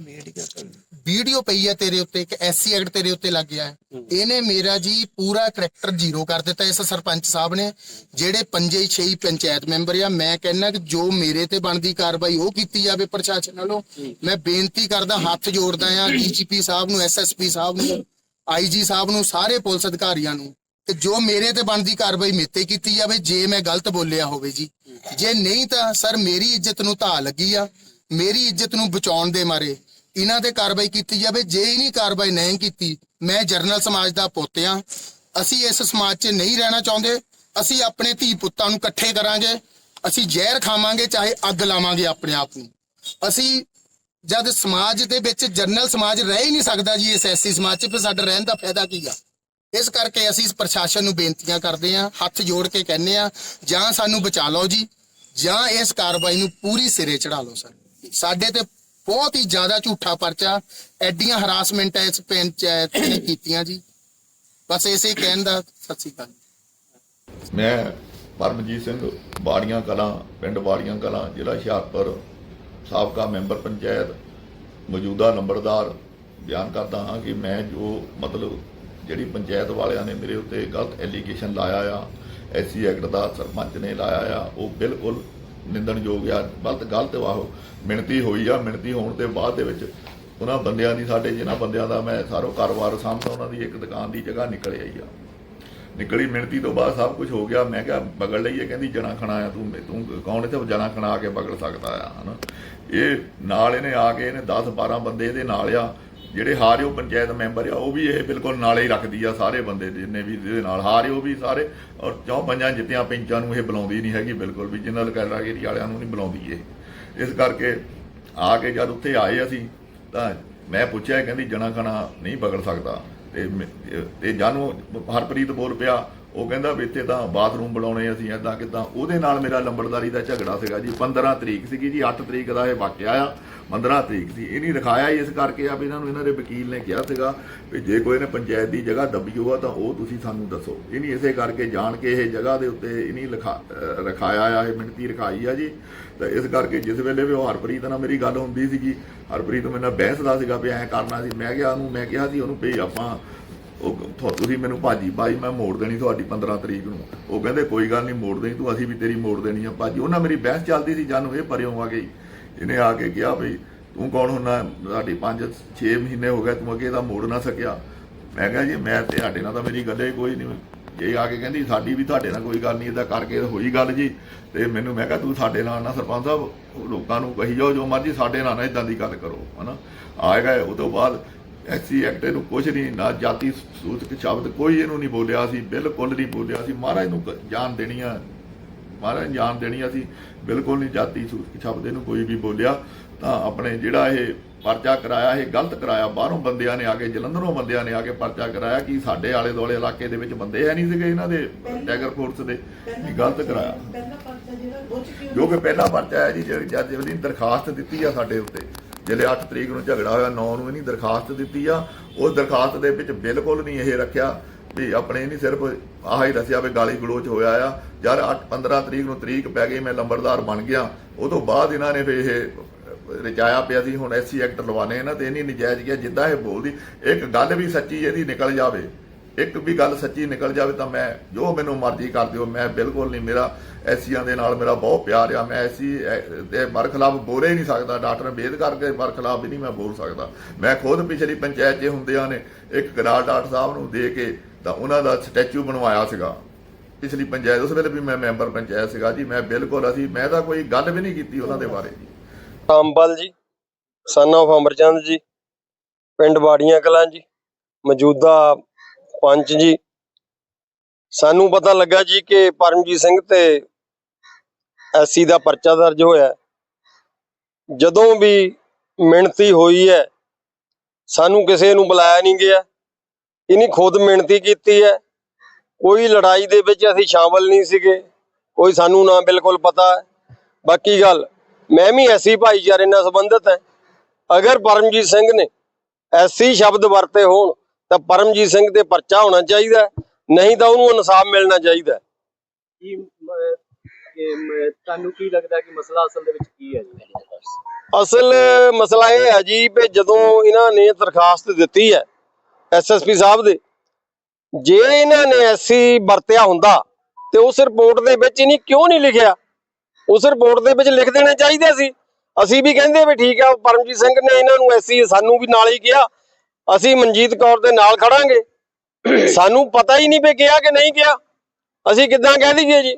ਵੀਡੀਓ ਪਈ ਆ ਤੇਰੇ ਉੱਤੇ ਕਿ ਐਸਸੀ ਐਕਟ ਤੇਰੇ ਉੱਤੇ ਲੱਗ ਗਿਆ ਹੈ। ਇਹਨੇ ਮੇਰਾ ਜੀ ਪੂਰਾ ਕਰੈਕਟਰ ਜ਼ੀਰੋ ਕਰ ਦਿੱਤਾ ਇਸ ਸਰਪੰਚ ਸਾਹਿਬ ਨੇ ਜਿਹੜੇ ਪੰਜੇ ਛੇ ਹੀ ਪੰਚਾਇਤ ਮੈਂਬਰ ਆ। ਮੈਂ ਕਹਿੰਦਾ ਕਿ ਜੋ ਮੇਰੇ ਤੇ ਬਣਦੀ ਕਾਰਵਾਈ ਉਹ ਕੀਤੀ ਜਾਵੇ ਪ੍ਰਸ਼ਾਸਨ ਵੱਲੋਂ। ਮੈਂ ਬੇਨਤੀ ਕਰਦਾ ਹੱਥ ਜੋੜਦਾ ਆ ਡੀਜੀਪੀ ਸਾਹਿਬ ਨੂੰ ਐਸਐਸਪੀ ਸਾਹਿਬ ਨੂੰ ਆਈਜੀ ਸਾਹਿਬ ਨੂੰ ਸਾਰੇ ਪੁਲਿਸ ਅਧਿਕਾਰੀਆਂ ਨੂੰ ਕਿ ਜੋ ਮੇਰੇ ਤੇ ਬਣਦੀ ਕਾਰਵਾਈ ਮੇਤੇ ਕੀਤੀ ਜਾਵੇ ਜੇ ਮੈਂ ਗਲਤ ਬੋਲਿਆ ਹੋਵੇ ਜੀ। ਜੇ ਨਹੀਂ ਤਾਂ ਸਰ ਮੇਰੀ ਇੱਜ਼ਤ ਨੂੰ ਧਾ ਲੱਗੀ ਆ। ਮੇਰੀ ਇੱਜ਼ਤ ਨੂੰ ਬਚਾਉਣ ਦੇ ਮਾਰੇ ਇਹਨਾਂ ਤੇ ਕਾਰਵਾਈ ਕੀਤੀ ਜਾਵੇ, ਜੇ ਹੀ ਕਾਰਵਾਈ ਨਹੀਂ ਕੀਤੀ, ਮੈਂ ਜਰਨਲ ਸਮਾਜ ਦਾ ਪੁੱਤ ਆ ਅਸੀਂ ਇਸ ਸਮਾਜ 'ਚ ਨਹੀਂ ਰਹਿਣਾ ਚਾਹੁੰਦੇ। ਅਸੀਂ ਆਪਣੇ ਧੀ ਪੁੱਤਾਂ ਨੂੰ ਇਕੱਠੇ ਕਰਾਂਗੇ। ਅਸੀਂ ਜ਼ਹਿਰ ਖਾਵਾਂਗੇ, ਚਾਹੇ ਅੱਗ ਲਾਵਾਂਗੇ ਆਪਣੇ ਆਪ ਨੂੰ। ਅਸੀਂ ਜਦ ਸਮਾਜ ਦੇ ਵਿੱਚ ਜਰਨਲ ਸਮਾਜ ਰਹਿ ਹੀ ਨਹੀਂ ਸਕਦਾ ਜੀ, ਇਸ ਐਸੀ ਸਮਾਜ 'ਚ, ਫਿਰ ਸਾਡਾ ਰਹਿਣ ਦਾ ਫਾਇਦਾ ਕੀ ਆ? ਇਸ ਕਰਕੇ ਅਸੀਂ ਪ੍ਰਸ਼ਾਸਨ ਨੂੰ ਬੇਨਤੀਆਂ ਕਰਦੇ ਹਾਂ, ਹੱਥ ਜੋੜ ਕੇ ਕਹਿੰਦੇ ਆ ਜਾਂ ਸਾਨੂੰ ਬਚਾ ਲਓ ਜੀ, ਜਾਂ ਇਸ ਕਾਰਵਾਈ ਨੂੰ ਪੂਰੀ ਸਿਰੇ ਚੜਾ ਲਓ ਸਰ। ਸਾਡੇ ਤੇ ਬਹੁਤ ਹੀ ਜ਼ਿਆਦਾ ਝੂਠਾ ਪਰਚਾ ਐਡੀਆਂ ਹਰਾਸਮੈਂਟ ਇਸ ਪੰਚਾਇਤ ਨੇ ਕੀਤੀਆਂ ਜੀ। ਬਸ ਇਸੇ ਕਹਿਣ ਦਾ ਸਤਿ ਸ੍ਰੀ ਅਕਾਲ। ਮੈਂ ਪਰਮਜੀਤ ਸਿੰਘ ਬਾੜੀਆਂ ਕਲਾਂ ਪਿੰਡ ਬਾੜੀਆਂ ਕਲਾਂ ਜ਼ਿਲ੍ਹਾ ਹੁਸ਼ਿਆਰਪੁਰ ਸਾਬਕਾ ਮੈਂਬਰ ਪੰਚਾਇਤ ਮੌਜੂਦਾ ਨੰਬਰਦਾਰ ਬਿਆਨ ਕਰਦਾ ਹਾਂ ਕਿ ਮੈਂ ਜੋ ਮਤਲਬ ਜਿਹੜੀ ਪੰਚਾਇਤ ਵਾਲਿਆਂ ਨੇ ਮੇਰੇ ਉੱਤੇ ਗਲਤ ਐਲੀਗੇਸ਼ਨ ਲਾਇਆ ਆ ਐਸਸੀ ਐਕਟ ਦਾ ਸਰਪੰਚ ਨੇ ਲਾਇਆ ਆ ਉਹ ਬਿਲਕੁਲ ਨਿੰਦਣਯੋਗ ਆ ਗਲਤ ਗਲਤ ਵਾ ਮਿਣਤੀ ਹੋਈ ਆ, ਮਿਣਤੀ ਹੋਣ ਦੇ ਬਾਅਦ ਦੇ ਵਿੱਚ ਉਹਨਾਂ ਬੰਦਿਆਂ ਦੀ ਸਾਡੇ ਜਿਨ੍ਹਾਂ ਬੰਦਿਆਂ ਦਾ ਮੈਂ ਸਾਰੋ ਕਾਰੋਬਾਰ ਸਾਂਭਦਾ, ਉਹਨਾਂ ਦੀ ਇੱਕ ਦੁਕਾਨ ਦੀ ਜਗ੍ਹਾ ਨਿਕਲ ਆਈ ਆ। ਨਿਕਲੀ ਮਿਣਤੀ ਤੋਂ ਬਾਅਦ ਸਭ ਕੁਝ ਹੋ ਗਿਆ। ਮੈਂ ਕਿਹਾ ਬਗੜ ਲਈਏ ਕਹਿੰਦੀ, ਜਣਾ ਖਣਾ ਆ ਤੂੰ ਤੂੰ ਕੌਣ ਇੱਥੇ? ਜਣਾ ਖਣਾ ਆ ਕੇ ਬਗੜ ਸਕਦਾ ਆ, ਹਨਾ? ਇਹ ਨਾਲ ਇਹਨੇ ਆ ਕੇ ਇਹਨੇ 10 12 ਬੰਦੇ ਇਹਦੇ ਨਾਲ ਆ। ਜਿਹੜੇ ਹਾਰਿਓ ਪੰਚਾਇਤ ਮੈਂਬਰ ਆ, ਉਹ ਵੀ ਇਹ ਬਿਲਕੁਲ ਨਾਲੇ ਹੀ ਰੱਖਦੀ ਆ ਸਾਰੇ ਬੰਦੇ ਜਿੰਨੇ ਵੀ ਇਹਦੇ ਨਾਲ। ਹਾਰਿਓ ਵੀ ਸਾਰੇ, ਔਰ ਚੌਂ ਪੰਜਾਂ ਜਿੱਤਿਆਂ ਪਿੰਚਾਂ ਨੂੰ ਇਹ ਬੁਲਾਉਂਦੀ ਨਹੀਂ ਹੈਗੀ ਬਿਲਕੁਲ ਵੀ, ਜਿਨ੍ਹਾਂ ਕੈਰਾਗੇਰੀ ਵਾਲਿਆਂ ਨੂੰ ਨਹੀਂ ਬੁਲਾਉਂਦੀ ਇਹ। ਇਸ ਕਰਕੇ ਆ ਕੇ ਜਦ ਉੱਥੇ ਆਏ ਅਸੀਂ, ਤਾਂ ਮੈਂ ਪੁੱਛਿਆ, ਕਹਿੰਦੀ ਜਣਾ ਖਣਾ ਨਹੀਂ ਬਗੜ ਸਕਦਾ। ਤੇ ਮੈਂ- ਤੇ ਜਾਨੂੰ ਹਰਪ੍ਰੀਤ ਬੋਲ ਪਿਆ ਉਹ ਕਹਿੰਦਾ ਵੀ ਇੱਥੇ ਤਾਂ ਬਾਥਰੂਮ ਬਣਾਉਣੇ ਅਸੀਂ ਐਦਾਂ ਕਿਦਾਂ। ਉਹਦੇ ਨਾਲ ਮੇਰਾ ਲੰਬੜਦਾਰੀ ਦਾ ਝਗੜਾ ਸੀਗਾ ਜੀ। 15 ਤਰੀਕ ਸੀਗੀ ਜੀ 8 ਤਰੀਕ ਦਾ ਇਹ ਵਾਕਿਆ ਆ। 15 ਤਰੀਕ ਸੀ। ਇਹ ਨਹੀਂ ਲਿਖਾਇਆ ਇਸ ਕਰਕੇ ਆ ਵੀ ਇਹਨਾਂ ਨੂੰ ਇਹਨਾਂ ਦੇ ਵਕੀਲ ਨੇ ਕਿਹਾ ਸੀਗਾ ਵੀ ਜੇ ਕੋਈ ਨੇ ਪੰਚਾਇਤ ਦੀ ਜਗ੍ਹਾ ਦੱਬੀ ਹੋਆ ਤਾਂ ਉਹ ਤੁਸੀਂ ਸਾਨੂੰ ਦੱਸੋ। ਇਹ ਨਹੀਂ ਇਸੇ ਕਰਕੇ ਜਾਣ ਕੇ ਇਹ ਜਗ੍ਹਾ ਦੇ ਉੱਤੇ ਇਹ ਨਹੀਂ ਲਿਖਾ ਰਖਾਇਆ ਆ, ਇਹ ਮਿਣਤੀ ਰਖਾਈ ਆ ਜੀ। ਤਾਂ ਇਸ ਕਰਕੇ ਜਿਸ ਵੇਲੇ ਵੀ ਉਹ ਹਰਪ੍ਰੀਤ ਨਾਲ ਮੇਰੀ ਗੱਲ ਹੁੰਦੀ ਸੀਗੀ, ਹਰਪ੍ਰੀਤ ਮੇਰੇ ਨਾਲ ਬਹਿਸਦਾ ਸੀਗਾ ਵੀ ਐਂ ਕਰਨਾ ਸੀ। ਮੈਂ ਕਿਹਾ ਉਹਨੂੰ, ਮੈਂ ਕਿਹਾ ਸੀ ਉਹਨੂੰ ਵੀ ਆਪਾਂ ਉਹ ਤੁਸੀਂ ਮੈਨੂੰ ਭਾਜੀ ਬਾਈ ਮੈਂ ਮੋੜ ਦੇਣੀ ਤੁਹਾਡੀ 15 ਤਰੀਕ ਨੂੰ। ਉਹ ਕਹਿੰਦੇ, ਕੋਈ ਗੱਲ ਨਹੀਂ, ਮੋੜ ਦੇਣੀ ਤੂੰ, ਅਸੀਂ ਵੀ ਤੇਰੀ ਮੋੜ ਦੇਣੀ ਆ, ਭਾਜੀ। ਉਹਨਾਂ ਮੇਰੀ ਬਹਿਸ ਚੱਲਦੀ ਸੀ, ਜਾਨੂੰ ਇਹ ਪਰਿਓਂ ਆ ਗਈ। ਇਹਨੇ ਆ ਕੇ ਕਿਹਾ ਵੀ, ਤੂੰ ਕੌਣ ਹੁੰਨਾ? ਸਾਡੀ 5 6 ਮਹੀਨੇ ਹੋ ਗਏ, ਤੂੰ ਅੱਗੇ ਦਾ ਮੋੜ ਨਾ ਸਕਿਆ। ਮੈਂ ਕਿਹਾ ਜੀ, ਮੈਂ ਤੇ ਤੁਹਾਡੇ ਨਾਲ ਤਾਂ ਮੇਰੀ ਗੱਲੇ ਕੋਈ ਨਹੀਂ। ਜੇ ਆ ਕੇ ਕਹਿੰਦੀ, ਸਾਡੀ ਵੀ ਤੁਹਾਡੇ ਨਾਲ ਕੋਈ ਗੱਲ ਨਹੀਂ ਇਦਾਂ ਕਰਕੇ ਹੋਈ ਗੱਲ ਜੀ। ਤੇ ਮੈਨੂੰ, ਮੈਂ ਕਿਹਾ, ਤੂੰ ਸਾਡੇ ਨਾਲ ਨਾ, ਸਰਪੰਚ ਸਾਹਿਬ ਲੋਕਾਂ ਨੂੰ ਕਹੀ ਜਾਓ, ਜੋ ਮਰਜ਼ੀ ਸਾਡੇ ਨਾਲ ਨਾ ਇਦਾਂ ਦੀ ਗੱਲ ਕਰੋ। ਹਨਾ? ਆਏਗਾ ਉਹ ਤੋਂ ਬਾਅਦ ਐਸਸੀ ਐਕਟ ਨੂੰ ਕੁਝ ਨਹੀਂ ਨਾ ਜਾਤੀ ਸੂਚਕ ਸ਼ਬਦ ਕੋਈ ਇਹਨੂੰ ਨਹੀਂ ਬੋਲਿਆ ਸੀ ਬਿਲਕੁਲ ਨਹੀਂ ਬੋਲਿਆ ਸੀ। ਮਹਾਰਾਜ ਨੂੰ ਜਾਨ ਦੇਣੀ ਆ ਮਹਾਰਾਜ ਜਾਨ ਦੇਣੀ ਅਸੀਂ ਬਿਲਕੁਲ ਨਹੀਂ ਜਾਤੀ ਸੂਚਕ ਸ਼ਬਦ ਇਹਨੂੰ ਕੋਈ ਵੀ ਬੋਲਿਆ। ਤਾਂ ਆਪਣੇ ਜਿਹੜਾ ਇਹ ਪਰਚਾ ਕਰਾਇਆ ਇਹ ਗਲਤ ਕਰਾਇਆ ਬਾਹਰੋਂ ਬੰਦਿਆਂ ਨੇ ਆ ਕੇ ਜਲੰਧਰੋਂ ਬੰਦਿਆਂ ਨੇ ਆ ਕੇ ਪਰਚਾ ਕਰਾਇਆ ਕਿ ਸਾਡੇ ਆਲੇ ਦੁਆਲੇ ਇਲਾਕੇ ਦੇ ਵਿੱਚ ਬੰਦੇ ਹੈ ਨਹੀਂ ਸੀਗੇ ਇਹਨਾਂ ਦੇ ਟੈਗਰ ਫੋਰਸ ਦੇ ਇਹ ਗਲਤ ਕਰਾਇਆ। ਜੋ ਕਿ ਪਹਿਲਾ ਪਰਚਾ ਹੈ ਜੀ ਜਿਹੜੀ ਜੱਜ ਨੇ ਦਰਖਾਸਤ ਦਿੱਤੀ ਆ ਸਾਡੇ ਉੱਤੇ। ਜਿਹੜੇ 8 ਤਰੀਕ ਨੂੰ ਝਗੜਾ ਹੋਇਆ 9 ਨੂੰ ਇਹਨੀ ਦਰਖਾਸਤ ਦਿੱਤੀ ਆ। ਉਸ ਦਰਖਾਸਤ ਦੇ ਵਿੱਚ ਬਿਲਕੁਲ ਨਹੀਂ ਇਹ ਰੱਖਿਆ ਵੀ ਆਪਣੇ ਨਹੀਂ ਸਿਰਫ ਆਹ ਹੀ ਦੱਸਿਆ ਵੀ ਗਾਲੀ ਗਲੋਚ ਹੋਇਆ ਆ। ਯਾਰ 8 15 ਤਰੀਕ ਨੂੰ ਤਰੀਕ ਪੈ ਗਈ, ਮੈਂ ਲੰਬੜਦਾਰ ਬਣ ਗਿਆ। ਉਹ ਤੋਂ ਬਾਅਦ ਇਹਨਾਂ ਨੇ ਫਿਰ ਇਹ ਰਚਾਇਆ ਪਿਆ ਸੀ, ਹੁਣ ਐਸੀ ਐਕਟ ਲਵਾਣੇ ਇਹਨਾਂ ਤੇ। ਨਹੀਂ ਨਜਾਇਜ਼ ਗਿਆ ਜਿੱਦਾਂ ਇਹ ਬੋਲਦੀ, ਇੱਕ ਗੱਲ ਵੀ ਸੱਚੀ ਇਹਦੀ ਨਿਕਲ ਜਾਵੇ ਇੱਕ ਵੀ ਗੱਲ ਸੱਚੀ ਨਿਕਲ ਜਾਵੇ ਤਾਂ ਮੈਂ ਜੋ ਮੈਨੂੰ ਮਰਜ਼ੀ ਕਰ ਦਿਓ, ਮੈਂ ਬਿਲਕੁਲ ਨਹੀਂ, ਮੇਰਾ ਐਸੀਆਂ ਦੇ ਨਾਲ ਮੇਰਾ ਬਹੁਤ ਪਿਆਰ ਆ, ਮੈਂ ਐਸੀ ਦੇ ਬਰਖਲਾਫ ਬੋਲੇ ਨਹੀਂ ਸਕਦਾ, ਡਾਕਟਰ ਬੇਦ ਕਰਕੇ ਬਰਖਲਾਫ ਵੀ ਨਹੀਂ ਮੈਂ ਬੋਲ ਸਕਦਾ। ਮੈਂ ਖੁਦ ਪਿਛਲੀ ਪੰਚਾਇਤ 'ਚ ਹੁੰਦਿਆਂ ਨੇ ਇੱਕ ਗਰਾਰ ਡਾਕਟਰ ਸਾਹਿਬ ਨੂੰ ਦੇ ਕੇ ਤਾਂ ਉਹਨਾਂ ਦਾ ਸਟੈਚੂ ਬਣਵਾਇਆ ਸੀਗਾ। ਪਿਛਲੀ ਪੰਚਾਇਤ, ਉਸ ਵੇਲੇ ਵੀ ਮੈਂ ਮੈਂਬਰ ਪੰਚਾਇਤ ਸੀਗਾ ਜੀ, ਮੈਂ ਬਿਲਕੁਲ ਅਸੀਂ, ਮੈਂ ਤਾਂ ਕੋਈ ਗੱਲ ਵੀ ਨਹੀਂ ਕੀਤੀ ਉਹਨਾਂ ਦੇ ਬਾਰੇ। ਜੀ ਰਾਮਪਾਲ ਜੀ ਸਨ of ਅਮਰਚੰਦ ਜੀ, ਪਿੰਡ ਬਾੜੀਆਂ ਕਲਾਂ ਜੀ, ਮੌਜੂਦਾ ਪੰਚ ਜੀ। ਸਾਨੂੰ ਪਤਾ ਲੱਗਾ ਜੀ ਕਿ ਪਰਮਜੀਤ ਸਿੰਘ ਤੇ ਐਸੀ ਦਾ ਪਰਚਾ ਦਰਜ ਹੋਇਆ ਜਦੋਂ ਵੀ ਮਿਹਨਤੀ ਹੋਈ ਹੈ, ਸਾਨੂੰ ਕਿਸੇ ਨੂੰ ਬੁਲਾਇਆ ਨਹੀਂ ਗਿਆ। ਇਹਨੀ ਖੁਦ ਮਿਹਨਤੀ ਕੀਤੀ ਹੈ। ਕੋਈ ਲੜਾਈ ਦੇ ਵਿੱਚ ਅਸੀਂ ਸ਼ਾਮਲ ਨਹੀਂ ਸੀਗੇ। ਕੋਈ ਸਾਨੂੰ ਨਾ ਬਿਲਕੁਲ ਪਤਾ ਹੈ। ਬਾਕੀ ਗੱਲ, ਮੈਂ ਵੀ ਐਸੀ ਭਾਈਚਾਰੇ ਨਾਲ ਸੰਬੰਧਿਤ ਹੈ। ਅਗਰ ਪਰਮਜੀਤ ਸਿੰਘ ਨੇ ਐਸੀ ਸ਼ਬਦ ਵਰਤੇ ਹੋਣ ਤਾਂ ਪਰਮਜੀਤ ਸਿੰਘ ਤੇ ਪਰਚਾ ਹੋਣਾ ਚਾਹੀਦਾ ਨਹੀਂ ਤਾਂ ਉਹਨੂੰ ਇਨਸਾਫ ਮਿਲਣਾ ਚਾਹੀਦਾ ਹੈ। ਕੀ ਮ- ਕਿ ਮ- ਤੁਹਾਨੂੰ ਕੀ ਲੱਗਦਾ ਕਿ ਮਸਲਾ ਅਸਲ ਦੇ ਵਿੱਚ ਕੀ ਹੈ ਜੀ? ਅਸਲ ਮਸਲਾ ਇਹ ਹੈ ਜੀ ਕਿ ਜਦੋਂ ਇਹਨਾਂ ਨੇ ਦਰਖਾਸਤ ਦਿੱਤੀ ਹੈ ਐਸਐਸਪੀ ਸਾਹਿਬ ਦੇ ਜੇ ਇਹਨਾਂ ਨੇ ਐਸੀ ਵਰਤਿਆ ਹੁੰਦਾ ਤੇ ਉਸ ਰਿਪੋਰਟ ਦੇ ਵਿੱਚ ਇਹਨੀ ਕਿਉਂ ਨਹੀਂ ਲਿਖਿਆ? ਉਸ ਰਿਪੋਰਟ ਦੇ ਵਿੱਚ ਲਿਖ ਦੇਣਾ ਚਾਹੀਦਾ ਸੀ। ਅਸੀਂ ਵੀ ਕਹਿੰਦੇ ਵੀ ਠੀਕ ਆ ਪਰਮਜੀਤ ਸਿੰਘ ਨੇ ਇਹਨਾਂ ਨੂੰ ਐਸੀ ਸਾਨੂੰ ਵੀ ਨਾਲ ਹੀ ਕਿਹਾ ਅਸੀਂ ਮਨਜੀਤ ਕੌਰ ਦੇ ਨਾਲ ਖੜਾਂਗੇ। ਸਾਨੂੰ ਪਤਾ ਹੀ ਨਹੀਂ ਵੀ ਕਿਹਾ ਕਿ ਨਹੀਂ ਕਿਹਾ। ਅਸੀਂ ਕਿੱਦਾਂ ਕਹਿ ਦਈਏ ਜੀ?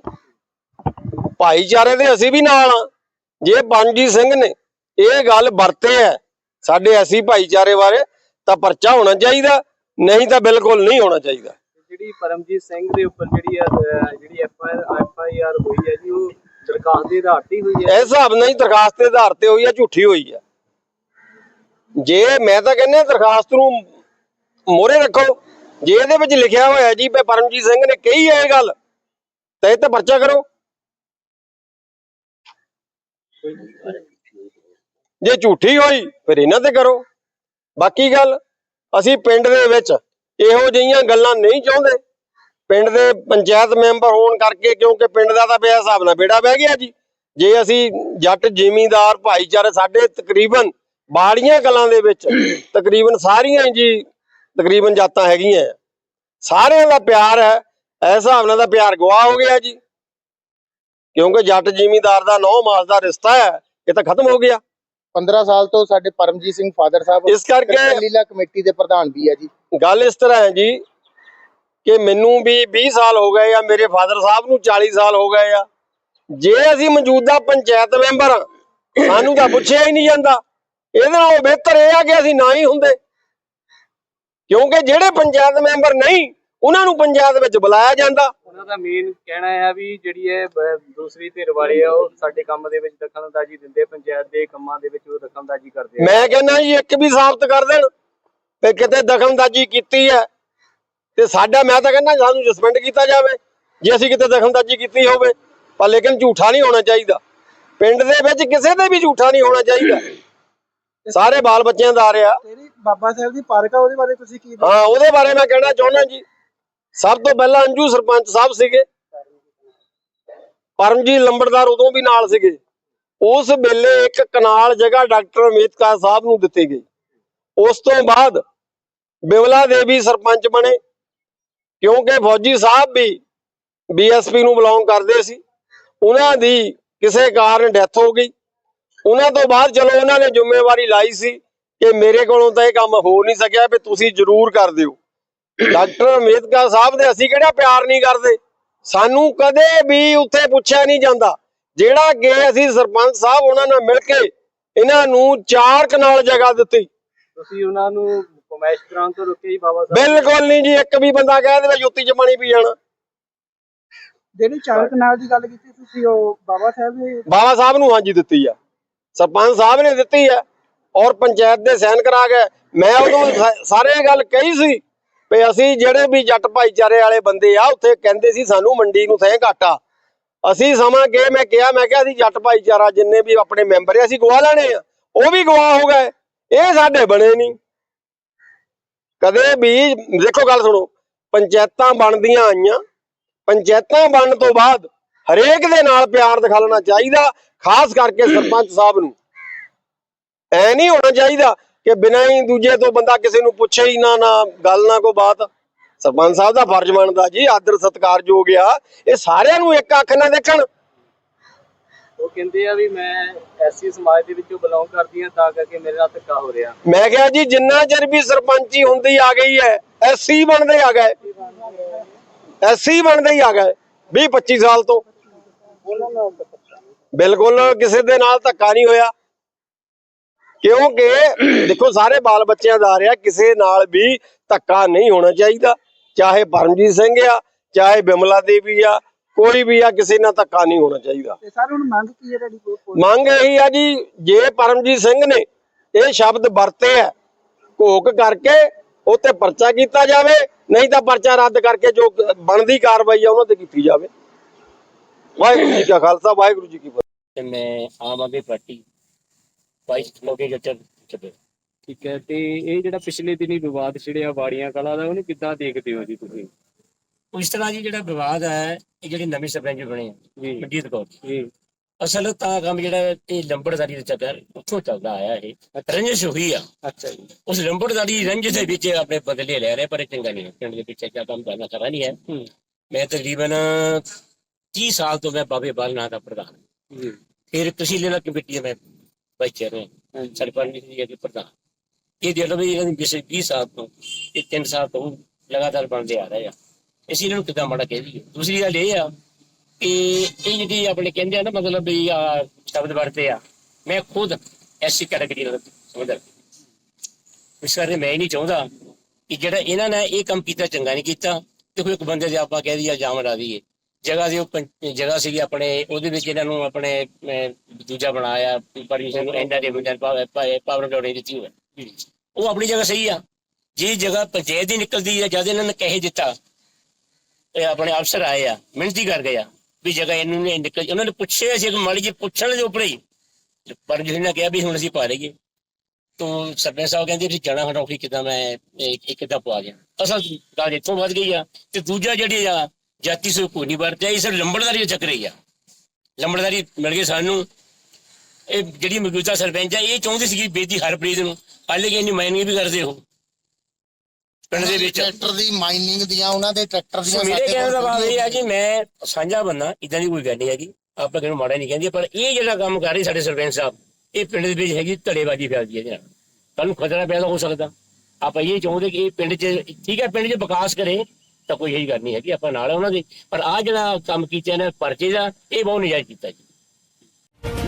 ਭਾਈਚਾਰੇ ਦੇ ਅਸੀਂ ਵੀ ਨਾਲ ਆ ਜੇ ਪਰਮਜੀਤ ਸਿੰਘ ਨੇ ਇਹ ਗੱਲ ਵਰਤੇ ਹੈ ਸਾਡੇ ਐਸੀ ਭਾਈਚਾਰੇ ਬਾਰੇ ਤਾਂ ਪਰਚਾ ਹੋਣਾ ਚਾਹੀਦਾ ਨਹੀਂ ਤਾਂ ਬਿਲਕੁਲ ਨਹੀਂ ਹੋਣਾ ਚਾਹੀਦਾ। ਜਿਹੜੀ ਪਰਮਜੀਤ ਸਿੰਘ ਦੇ ਉੱਪਰ ਜਿਹੜੀ ਜਿਹੜੀ ਐਫ ਆਈ ਆਰ ਹੋਈ ਹੈ ਜੀ ਉਹ ਦਰਖਾਸਤ ਦੇ ਆਧਾਰ ਤੇ ਹੋਈ ਹੈ। ਇਸ ਹਿਸਾਬ ਨਾਲ ਹੀ ਦਰਖਾਸਤ ਦੇ ਆਧਾਰ ਤੇ ਹੋਈ ਹੈ ਝੂਠੀ ਹੋਈ ਹੈ। ਜੇ ਮੈਂ ਤਾਂ ਕਹਿੰਦਾ ਦਰਖਾਸਤ ਨੂੰ ਮੋਰੇ ਰੱਖੋ, ਜੇ ਇਹਦੇ ਵਿੱਚ ਲਿਖਿਆ ਹੋਇਆ ਜੀ ਵੀ ਪਰਮਜੀਤ ਸਿੰਘ ਨੇ ਕਹੀ ਹੈ ਇਹ ਗੱਲ, ਤਾਂ ਇਹ ਤੇ ਪਰਚਾ ਕਰੋ। ਜੇ ਝੂਠੀ ਹੋਈ, ਫਿਰ ਇਹਨਾਂ ਤੇ ਕਰੋ। ਬਾਕੀ ਗੱਲ, ਅਸੀਂ ਪਿੰਡ ਦੇ ਵਿੱਚ ਇਹੋ ਜਿਹੀਆਂ ਗੱਲਾਂ ਨਹੀਂ ਚਾਹੁੰਦੇ। ਪਿੰਡ ਦੇ ਪੰਚਾਇਤ ਮੈਂਬਰ ਹੋਣ ਕਰਕੇ ਕਿਉਂਕਿ ਪਿੰਡ ਦਾ ਤਾਂ ਬੇ ਹਿਸਾਬ ਨਾਲ ਬੇੜਾ ਬਹਿ ਗਿਆ ਜੀ। ਜੇ ਅਸੀਂ ਜੱਟ ਜ਼ਿਮੀਂਦਾਰ ਭਾਈਚਾਰੇ, ਸਾਡੇ ਤਕਰੀਬਨ ਬਾੜੀਆਂ ਕਲਾਂ ਦੇ ਵਿੱਚ ਤਕਰੀਬਨ ਸਾਰੀਆਂ ਜੀ ਤਕਰੀਬਨ ਜਾਤਾਂ ਹੈਗੀਆਂ। ਸਾਰਿਆਂ ਦਾ ਪਿਆਰ ਹੈ ਇਸ ਹਿਸਾਬ ਨਾਲ ਦਾ ਪਿਆਰ ਗਵਾ ਹੋ ਗਿਆ ਜੀ। ਕਿਉਂਕਿ ਜੱਟ ਜ਼ਿਮੀਂਦਾਰ ਦਾ ਨੌ ਮਾਸ ਦਾ ਰਿਸ਼ਤਾ ਹੈ ਇਹ ਤਾਂ ਖਤਮ ਹੋ ਗਿਆ। 15 ਸਾਲ ਤੋਂ ਸਾਡੇ ਪਰਮਜੀਤ ਸਿੰਘ ਫਾਦਰ ਸਾਹਿਬ ਇਸ ਕਰਕੇ ਲੀਲਾ ਕਮੇਟੀ ਦੇ ਪ੍ਰਧਾਨ ਵੀ ਹੈ ਜੀ। ਗੱਲ ਇਸ ਤਰ੍ਹਾਂ ਹੈ ਜੀ ਕਿ ਮੈਨੂੰ ਵੀ 20 ਸਾਲ ਹੋ ਗਏ ਆ ਮੇਰੇ ਫਾਦਰ ਸਾਹਿਬ ਨੂੰ 40 ਸਾਲ ਹੋ ਗਏ ਆ। ਜੇ ਅਸੀਂ ਮੌਜੂਦਾ ਪੰਚਾਇਤ ਮੈਂਬਰ ਸਾਨੂੰ ਤਾਂ ਪੁੱਛਿਆ ਹੀ ਨਹੀਂ ਜਾਂਦਾ। ਇਹਦੇ ਨਾਲੋਂ ਬਿਹਤਰ ਇਹ ਆ ਕਿ ਅਸੀਂ ਨਾ ਹੀ ਹੁੰਦੇ। ਕਿਉਂਕਿ ਜਿਹੜੇ ਪੰਚਾਇਤ ਮੈਂਬਰ ਨਹੀਂ ਉਹਨਾਂ ਨੂੰ ਪੰਚਾਇਤ ਵਿੱਚ ਬੁਲਾਇਆ ਜਾਂਦਾ। ਉਹਨਾਂ ਦਾ ਮੇਨ ਕਹਿਣਾ ਹੈ ਵੀ ਜਿਹੜੀ ਇਹ ਦੂਸਰੀ ਧਿਰ ਵਾਲੇ ਆ ਉਹ ਸਾਡੇ ਕੰਮ ਦੇ ਵਿੱਚ ਦਖਲਅੰਦਾਜ਼ੀ ਦਿੰਦੇ ਪੰਚਾਇਤ ਦੇ ਕੰਮਾਂ ਦੇ ਵਿੱਚ ਉਹ ਦਖਲਅੰਦਾਜ਼ੀ ਕਰਦੇ ਆ। ਮੈਂ ਕਹਿੰਦਾ ਜੀ ਇੱਕ ਵੀ ਸਾਬਤ ਕਰ ਦੇਣ ਤੇ ਕਿਤੇ ਦਖਲਅੰਦਾਜ਼ੀ ਕੀਤੀ ਹੈ ਤੇ ਸਾਡਾ ਮੈਂ ਤਾਂ ਕਹਿੰਦਾ ਸਾਨੂੰ ਸਸਪੈਂਡ ਕੀਤਾ ਜਾਵੇ ਜੇ ਅਸੀਂ ਕਿਤੇ ਦਖਲਅੰਦਾਜ਼ੀ ਕੀਤੀ ਹੋਵੇ। ਪਰ ਲੇਕਿਨ ਝੂਠਾ ਨਹੀਂ ਹੋਣਾ ਚਾਹੀਦਾ। ਪਿੰਡ ਦੇ ਵਿੱਚ ਕਿਸੇ ਦੇ ਵੀ ਝੂਠਾ ਨਹੀਂ ਹੋਣਾ ਚਾਹੀਦਾ। ਸਾਰੇ ਬਾਲ ਬੱਚਿਆਂ ਦਾ ਆ ਰਿਹਾ। ਜਿਹੜੀ ਬਾਬਾ ਸਾਹਿਬ ਦੀ ਪਾਰਕ ਆ ਉਹਦੇ ਬਾਰੇ ਤੁਸੀਂ ਕੀ ਹਾਂ ਉਹਦੇ ਬਾਰੇ ਮੈਂ ਕਹਿਣਾ ਚਾਹੁੰਦਾ ਜੀ। ਸਭ ਤੋਂ ਪਹਿਲਾਂ ਅੰਜੂ ਸਰਪੰਚ ਸਾਹਿਬ ਸੀਗੇ। ਪਰਮਜੀਤ ਲੰਬੜਦਾਰ ਉਦੋਂ ਵੀ ਨਾਲ ਸੀਗੇ। ਉਸ ਵੇਲੇ ਇੱਕ ਕਨਾਲ ਜਗ੍ਹਾ ਡਾਕਟਰ ਅਮਿਤਕਾਰ ਸਾਹਿਬ ਨੂੰ ਦਿੱਤੀ ਗਈ ਉਸ ਤੋਂ ਬਾਅਦ ਬਿਮਲਾ ਦੇਵੀ ਸਰਪੰਚ ਬਣੇ। ਕਿਉਂਕਿ ਫੌਜੀ ਸਾਹਿਬ ਵੀ ਬੀਐਸਪੀ ਨੂੰ ਬਿਲੋਂਗ ਕਰਦੇ ਸੀ। ਉਹਨਾਂ ਦੀ ਕਿਸੇ ਕਾਰਨ ਡੈਥ ਹੋ ਗਈ। ਉਹਨਾਂ ਤੋਂ ਬਾਅਦ ਚਲੋ ਉਹਨਾਂ ਨੇ ਜ਼ਿੰਮੇਵਾਰੀ ਲਾਈ ਸੀ ਕਿ ਮੇਰੇ ਕੋਲੋਂ ਤਾਂ ਇਹ ਕੰਮ ਹੋ ਨਹੀਂ ਸਕਿਆ ਵੀ ਤੁਸੀਂ ਜ਼ਰੂਰ ਕਰ ਦਿਓ। ਡਾਕਟਰ ਅੰਬੇਦਕਰ ਸਾਹਿਬ ਦੇ ਅਸੀਂ ਕਿਹੜਾ ਪਿਆਰ ਨਹੀਂ ਕਰਦੇ? ਸਾਨੂੰ ਕਦੇ ਵੀ ਉੱਥੇ ਪੁੱਛਿਆ ਨਹੀਂ ਜਾਂਦਾ। ਜਿਹੜਾ ਕਿ ਅਸੀਂ ਸਰਪੰਚ ਸਾਹਿਬ ਉਹਨਾਂ ਨਾਲ ਮਿਲ ਕੇ ਇਹਨਾਂ ਨੂੰ ਚਾਰ ਕਨਾਲ ਜਗ੍ਹਾ ਦਿੱਤੀ। ਤੁਸੀਂ ਉਹਨਾਂ ਨੂੰ ਕਰਾਉਣ ਤੋਂ ਰੁਕੇ ਜੀ ਬਾਬਾ ਸਾਹਿਬ? ਬਿਲਕੁਲ ਨਹੀਂ ਜੀ ਇੱਕ ਵੀ ਬੰਦਾ ਕਹਿ ਦੇਵੇ ਜੁੱਤੀ ਚ ਪਾਣੀ ਪੀ ਜਾਣਾ। ਜਿਹੜੀ ਚਾਲਕ ਨਾਲ ਦੀ ਗੱਲ ਕੀਤੀ ਤੁਸੀਂ ਉਹ ਬਾਬਾ ਸਾਹਿਬ ਦੇ ਬਾਬਾ ਸਾਹਿਬ ਨੂੰ ਹਾਂਜੀ ਦਿੱਤੀ ਆ। ਸਰਪੰਚ ਸਾਹਿਬ ਨੇ ਦਿੱਤੀ ਹੈ ਔਰ ਪੰਚਾਇਤ ਦੇ ਸਾਈਨ ਕਰਾ ਗਏ ਮੈਂ ਉਦੋਂ ਸਾਰੇ ਗੱਲ ਕਹੀ ਸੀ ਵੀ ਅਸੀਂ ਜਿਹੜੇ ਵੀ ਜੱਟ ਭਾਈਚਾਰੇ ਵਾਲੇ ਬੰਦੇ ਆ, ਉੱਥੇ ਕਹਿੰਦੇ ਸੀ ਸਾਨੂੰ ਮੰਡੀ ਨੂੰ ਥੈਂ ਘਾਟਾ ਅਸੀਂ ਸਮਾਂ ਕੇ ਮੈਂ ਕਿਹਾ ਮੈਂ ਕਿਹਾ ਅਸੀਂ ਜੱਟ ਭਾਈਚਾਰਾ ਜਿੰਨੇ ਵੀ ਆਪਣੇ ਮੈਂਬਰ ਆ, ਅਸੀਂ ਗਵਾ ਲੈਣੇ ਆ। ਉਹ ਵੀ ਗਵਾ ਹੋ ਗਏ। ਇਹ ਸਾਡੇ ਬਣੇ ਨਹੀਂ। ਕਦੇ ਵੀ ਦੇਖੋ ਗੱਲ ਸੁਣੋ, ਪੰਚਾਇਤਾਂ ਬਣਦੀਆਂ ਆਈਆਂ। ਪੰਚਾਇਤਾਂ ਬਣਨ ਤੋਂ ਬਾਅਦ ਹਰੇਕ ਦੇ ਨਾਲ ਪਿਆਰ ਦਿਖਾਉਣਾ ਚਾਹੀਦਾ ਖਾਸ ਕਰਕੇ ਸਰਪੰਚ ਸਾਹਿਬ ਨੂੰ। ਐ ਨਹੀਂ ਹੋਣਾ ਚਾਹੀਦਾ ਕਿ ਬਿਨਾਂ ਹੀ ਦੂਜੇ ਤੋਂ ਬੰਦਾ ਕਿਸੇ ਨੂੰ ਪੁੱਛੇ ਹੀ ਨਾ ਨਾ ਗੱਲ ਨਾ ਕੋ ਬਾਤ। ਸਰਪੰਚ ਸਾਹਿਬ ਦਾ ਫਰਜ਼ ਬਣਦਾ ਜੀ ਆਦਰ ਸਤਕਾਰ ਜੋ ਗਿਆ ਇਹ ਸਾਰਿਆਂ ਨੂੰ ਇੱਕ ਅੱਖ ਨਾਲ ਦੇਖਣ। ਉਹ ਕਹਿੰਦੇ ਆ ਵੀ ਮੈਂ ਐਸਸੀ ਸਮਾਜ ਦੇ ਵਿੱਚੋਂ ਬਿਲੋਂਗ ਕਰਦੀ ਹਾਂ ਤਾਂ ਕਰਕੇ ਮੇਰੇ ਨਾਲ ਧੱਕਾ ਹੋ ਰਿਹਾ। ਮੈਂ ਕਿਹਾ ਜੀ ਜਿੰਨਾ ਚਿਰ ਵੀ ਸਰਪੰਚੀ ਹੁੰਦੀ ਆ ਗਈ ਹੈ ਐਸਸੀ ਬਣਦੇ ਆ ਗਏ। ਐਸਸੀ ਬਣਦੇ ਹੀ ਆ ਗਏ 20 25 ਸਾਲ ਤੋਂ। ਬਿਲਕੁਲ ਕਿਸੇ ਦੇ ਨਾਲ ਧੱਕਾ ਨਹੀਂ ਹੋਇਆ। ਕਿਉਂਕਿ ਦੇਖੋ ਸਾਰੇ ਬਾਲ ਬੱਚਿਆਂ ਦਾ ਆ ਰਿਹਾ ਕਿਸੇ ਨਾਲ ਵੀ ਧੱਕਾ ਨਹੀਂ ਹੋਣਾ ਚਾਹੀਦਾ। ਚਾਹੇ ਪਰਮਜੀਤ ਸਿੰਘ ਆ ਚਾਹੇ ਬਿਮਲਾ ਦੇਵੀ ਆ ਕੋਈ ਵੀ ਆ ਕਿਸੇ ਨਾਲ ਧੱਕਾ ਨਹੀਂ ਹੋਣਾ ਚਾਹੀਦਾ। ਤੇ ਸਰ ਹੁਣ ਮੰਗ ਕੀ ਹੈ ਤੁਹਾਡੀ ਮੰਗ ਇਹੀ ਆ ਜੀ ਜੇ ਪਰਮਜੀਤ ਸਿੰਘ ਨੇ ਇਹ ਸ਼ਬਦ ਵਰਤੇ ਆ ਘੋਕ ਕਰਕੇ ਉੱਤੇ ਪਰਚਾ ਕੀਤਾ ਜਾਵੇ ਨਹੀਂ ਤਾਂ ਪਰਚਾ ਰੱਦ ਕਰਕੇ ਜੋ ਬਣਦੀ ਕਾਰਵਾਈ ਆ ਉਹਨਾਂ ਤੇ ਕੀਤੀ ਜਾਵੇ। ਵਾਹਿਗੁਰੂ ਜੀ ਕਾ ਖਾਲਸਾ ਵਾਹਿਗੁਰੂ ਜੀ ਕੀ ਫਤਿਹ। ਤੇ ਮੈਂ ਆਮ ਆਦਮੀ ਪਾਰਟੀ ਵਾਈਸ ਲੋਕੇ ਜੱਟਰ ਚੱਬੇ ਠੀਕ ਹੈ ਤੇ ਇਹ ਜਿਹੜਾ ਪਿਛਲੇ ਦਿਨੀ ਵਿਵਾਦ ਛਿੜਿਆ ਵਾੜੀਆਂ ਕਲਾ ਦਾ ਉਹਨੂੰ ਕਿੱਦਾਂ ਦੇਖਦੇ ਹੋ ਜੀ ਤੁਸੀਂ? ਇਸ ਤਰ੍ਹਾਂ ਜੀ ਜਿਹੜਾ ਵਿਵਾਦ ਹੈ ਇਹ ਜਿਹੜੇ ਨਵੇਂ ਸਰਪੰਚ ਬਣੇ ਆ ਜੀ। ਮਨਜੀਤ ਕੌਰ ਜੀ। ਅਸਲ ਤਾਂ ਕੰਮ ਜਿਹੜਾ ਇਹ ਲੰਬੜਦਾਰੀ ਦਾ ਚੱਕਰ ਉੱਥੋਂ ਚੱਲਦਾ ਆਇਆ ਇਹ ਰੰਜਿਸ਼ ਹੋਈ ਆ। ਅੱਛਾ ਜੀ। ਉਸ ਲੰਬੜਦਾਰੀ ਰੰਜਿਸ਼ ਦੇ ਵਿੱਚ ਆਪਣੇ ਬਦਲੇ ਲੈ ਰਹੇ ਪਰ ਇਹ ਚੰਗਾ ਨਹੀਂ ਹੈ। ਪਿੰਡ ਦੇ ਵਿੱਚ ਇਹ ਕੰਮ ਕਰਨਾ ਕਰਾ ਨਹੀਂ ਹੈ। ਹੂੰ। ਮੈਂ ਤਕਰੀਬਨ 30 ਸਾਲ ਤੋਂ ਮੈਂ ਬਾਬੇ ਬਾਲਨਾਥ ਦਾ ਪ੍ਰਧਾਨ ਜੀ ਫਿਰ ਤਹਿਸੀਲ ਨਾਲ ਕਮੇਟੀ ਦੇ ਮੈਂ ਵਾਈਸ ਚੇਅਰਮੈਨ ਹਾਂਜੀ। ਸਰਪੰਚ ਦੀ ਜੀ ਪ੍ਰਧਾਨ ਇਹ ਦੇ ਲੋ ਵੀ ਇਹਨਾਂ ਦੀ 20 ਸਾਲ ਤੋਂ ਇਹ 3 ਸਾਲ ਤੋਂ ਲਗਾਤਾਰ ਬਣਦੇ ਆ ਰਹੇ ਆ। ਅਸੀਂ ਇਹਨਾਂ ਨੂੰ ਕਿੱਦਾਂ ਮਾੜਾ ਕਹਿ ਦਈਏ? ਦੂਸਰੀ ਗੱਲ ਇਹ ਆ ਕਿ ਇਹ ਜਿਹੜੀ ਆਪਣੇ ਕਹਿੰਦੇ ਆ ਨਾ ਮਤਲਬ ਵੀ ਆ ਸ਼ਬਦ ਵਰਤੇ ਆ ਮੈਂ ਖੁਦ ਐਸੀ ਕੈਟਾਗਰੀ ਨਾਲ ਸਮਝਦਾ। ਇਸ ਕਰਕੇ ਮੈਂ ਇਹ ਨਹੀਂ ਚਾਹੁੰਦਾ ਕਿ ਜਿਹੜਾ ਇਹਨਾਂ ਨੇ ਇਹ ਕੰਮ ਕੀਤਾ ਚੰਗਾ ਨਹੀਂ ਕੀਤਾ ਤੇ ਕੋਈ ਇੱਕ ਬੰਦੇ ਦੇ ਆਪਾਂ ਕਹਿ ਦਈਏ ਜਾਮ ਲਾ ਦਈਏ। ਜਗ੍ਹਾ ਦੀ ਉਹ ਪੰ- ਜਗ੍ਹਾ ਸੀਗੀ ਆਪਣੇ ਉਹਦੇ ਵਿੱਚ ਇਹਨਾਂ ਨੂੰ ਆਪਣੇ ਅਹ, ਦੂਜਾ ਬਣਾਇਆ ਪਰਮਿਸ਼ਨ ਨੂੰ ਐਂਡਾ ਦੇ ਮਿੰਟਰ ਪਾਵਰ ਬਲੋੜੇ ਦਿੱਤੀ ਹੋਇਆ ਉਹ ਆਪਣੀ ਜਗ੍ਹਾ ਸਹੀ ਆ। ਜੇ ਜਗ੍ਹਾ ਪੰਚਾਇਤ ਦੀ ਨਿਕਲਦੀ ਆ ਜਦ ਇਹਨਾਂ ਨੇ ਕਹੇ ਦਿੱਤਾ ਇਹ ਆਪਣੇ ਅਫਸਰ ਆਏ ਆ ਮਿਹਨਤੀ ਕਰ ਗਏ ਆ ਵੀ ਜਗ੍ਹਾ ਇਹਨੂੰ ਨਹੀਂ ਨਿਕਲ ਉਹਨਾਂ ਨੇ ਪੁੱਛਿਆ ਸੀ ਕਿ ਮਾੜੀ ਜੀ ਪੁੱਛਣ ਦੇ ਉੱਪਰ ਹੀ। ਪਰ ਜਿਹਨੇ ਨੇ ਕਿਹਾ ਵੀ ਹੁਣ ਅਸੀਂ ਪਾ ਲਈਏ। ਤੋਂ ਸਰਪੰਚ ਸਾਹਿਬ ਕਹਿੰਦੇ ਵੀ ਜਾਣਾ ਹਟਾਉ ਕਿਦਾਂ? ਮੈਂ ਇੱਕ ਕਿਦਾਂ ਪਵਾ ਗਿਆ। ਅਸਲ ਗੱਲ ਇੱਥੋਂ ਵੱਧ ਗਈ ਆ ਤੇ ਦੂਜਾ ਜਿਹੜੀ ਆ ਜਾਤੀ ਸੋ ਕੋਈ ਨਹੀਂ ਵਰਤਿਆ ਇਹ ਸਿਰ ਲੰਬੜਦਾਰੀ ਦਾ ਚੱਕਰ ਹੀ ਆ। ਲੰਬੜਦਾਰੀ ਮਿਲ ਗਈ ਸਾਨੂੰ। ਇਹ ਜਿਹੜੀ ਮੌਜੂਦਾ ਸਰਪੰਚ ਆ ਇਹ ਚਾਹੁੰਦੀ ਸੀ ਬੇਦੀ ਹਰਪ੍ਰੀਤ ਨੂੰ। ਹਾਲੇ ਕਿ ਇੰਨੀ ਮਾਇਨਿੰਗ ਵੀ ਕਰਦੇ ਹੋ ਪਿੰਡ ਦੇ ਵਿੱਚ। ਟਰੈਕਟਰ ਦੀ ਮਾਈਨਿੰਗ ਦੀਆਂ ਉਹਨਾਂ ਦੇ ਟਰੈਕਟਰ ਦੀਆਂ ਮੇਰੇ ਕਹਿਣ ਦਾ ਕੋਲ ਭਾਵ ਇਹ ਹੈ ਕਿ ਮੈਂ ਸਾਂਝਾ ਬੰਦਾ ਇਦਾਂ ਦੀ ਕੋਈ ਗੱਲ ਨਹੀਂ ਹੈਗੀ। ਆਪਾਂ ਕਿਹਨੂੰ ਮਾੜਾ ਨਹੀਂ ਕਹਿੰਦੇ ਪਰ ਇਹ ਜਿਹੜਾ ਕੰਮ ਕਰ ਰਹੇ ਸਾਡੇ ਸਰਪੰਚ ਸਾਹਿਬ ਇਹ ਪਿੰਡ ਦੇ ਵਿੱਚ ਹੈਗੀ ਧੜੇਬਾਜ਼ੀ ਫੈਲਦੀ ਹੈ ਇਹਦੇ ਨਾਲ। ਤੁਹਾਨੂੰ ਖਤਰਾ ਪੈਦਾ ਹੋ ਸਕਦਾ। ਆਪਾਂ ਇਹ ਚਾਹੁੰਦੇ ਕਿ ਇਹ ਪਿੰਡ 'ਚ ਠੀਕ ਹੈ ਪਿੰਡ 'ਚ ਵਿਕਾਸ ਕਰੇ। ਤਾਂ ਕੋਈ ਇਹੀ ਗੱਲ ਨਹੀਂ ਹੈਗੀ ਆਪਾਂ ਨਾਲ ਆ ਉਹਨਾਂ ਦੇ। ਪਰ ਆ ਜਿਹੜਾ ਕੰਮ ਕੀਤਾ ਨੇ ਪਰਚੇ ਦਾ ਇਹ ਬਹੁਤ ਨਜਾਇਜ਼ ਕੀਤਾ ਜੀ।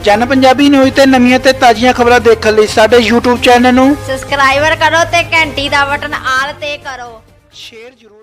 ਜਨ ਪੰਜਾਬੀ ਨਿਊਜ਼ ਤੇ ਨਵੀਆਂ ਤੇ ਤਾਜ਼ੀਆਂ ਖਬਰਾਂ ਦੇਖਣ ਲਈ ਸਾਡੇ YouTube ਚੈਨਲ ਨੂੰ ਸਬਸਕ੍ਰਾਈਬਰ ਕਰੋ ਤੇ ਘੰਟੀ ਦਾ ਬਟਨ ਆਲ ਤੇ ਕਰੋ। ਸ਼ੇਅਰ ਜ਼ਰੂਰ ਕਰੋ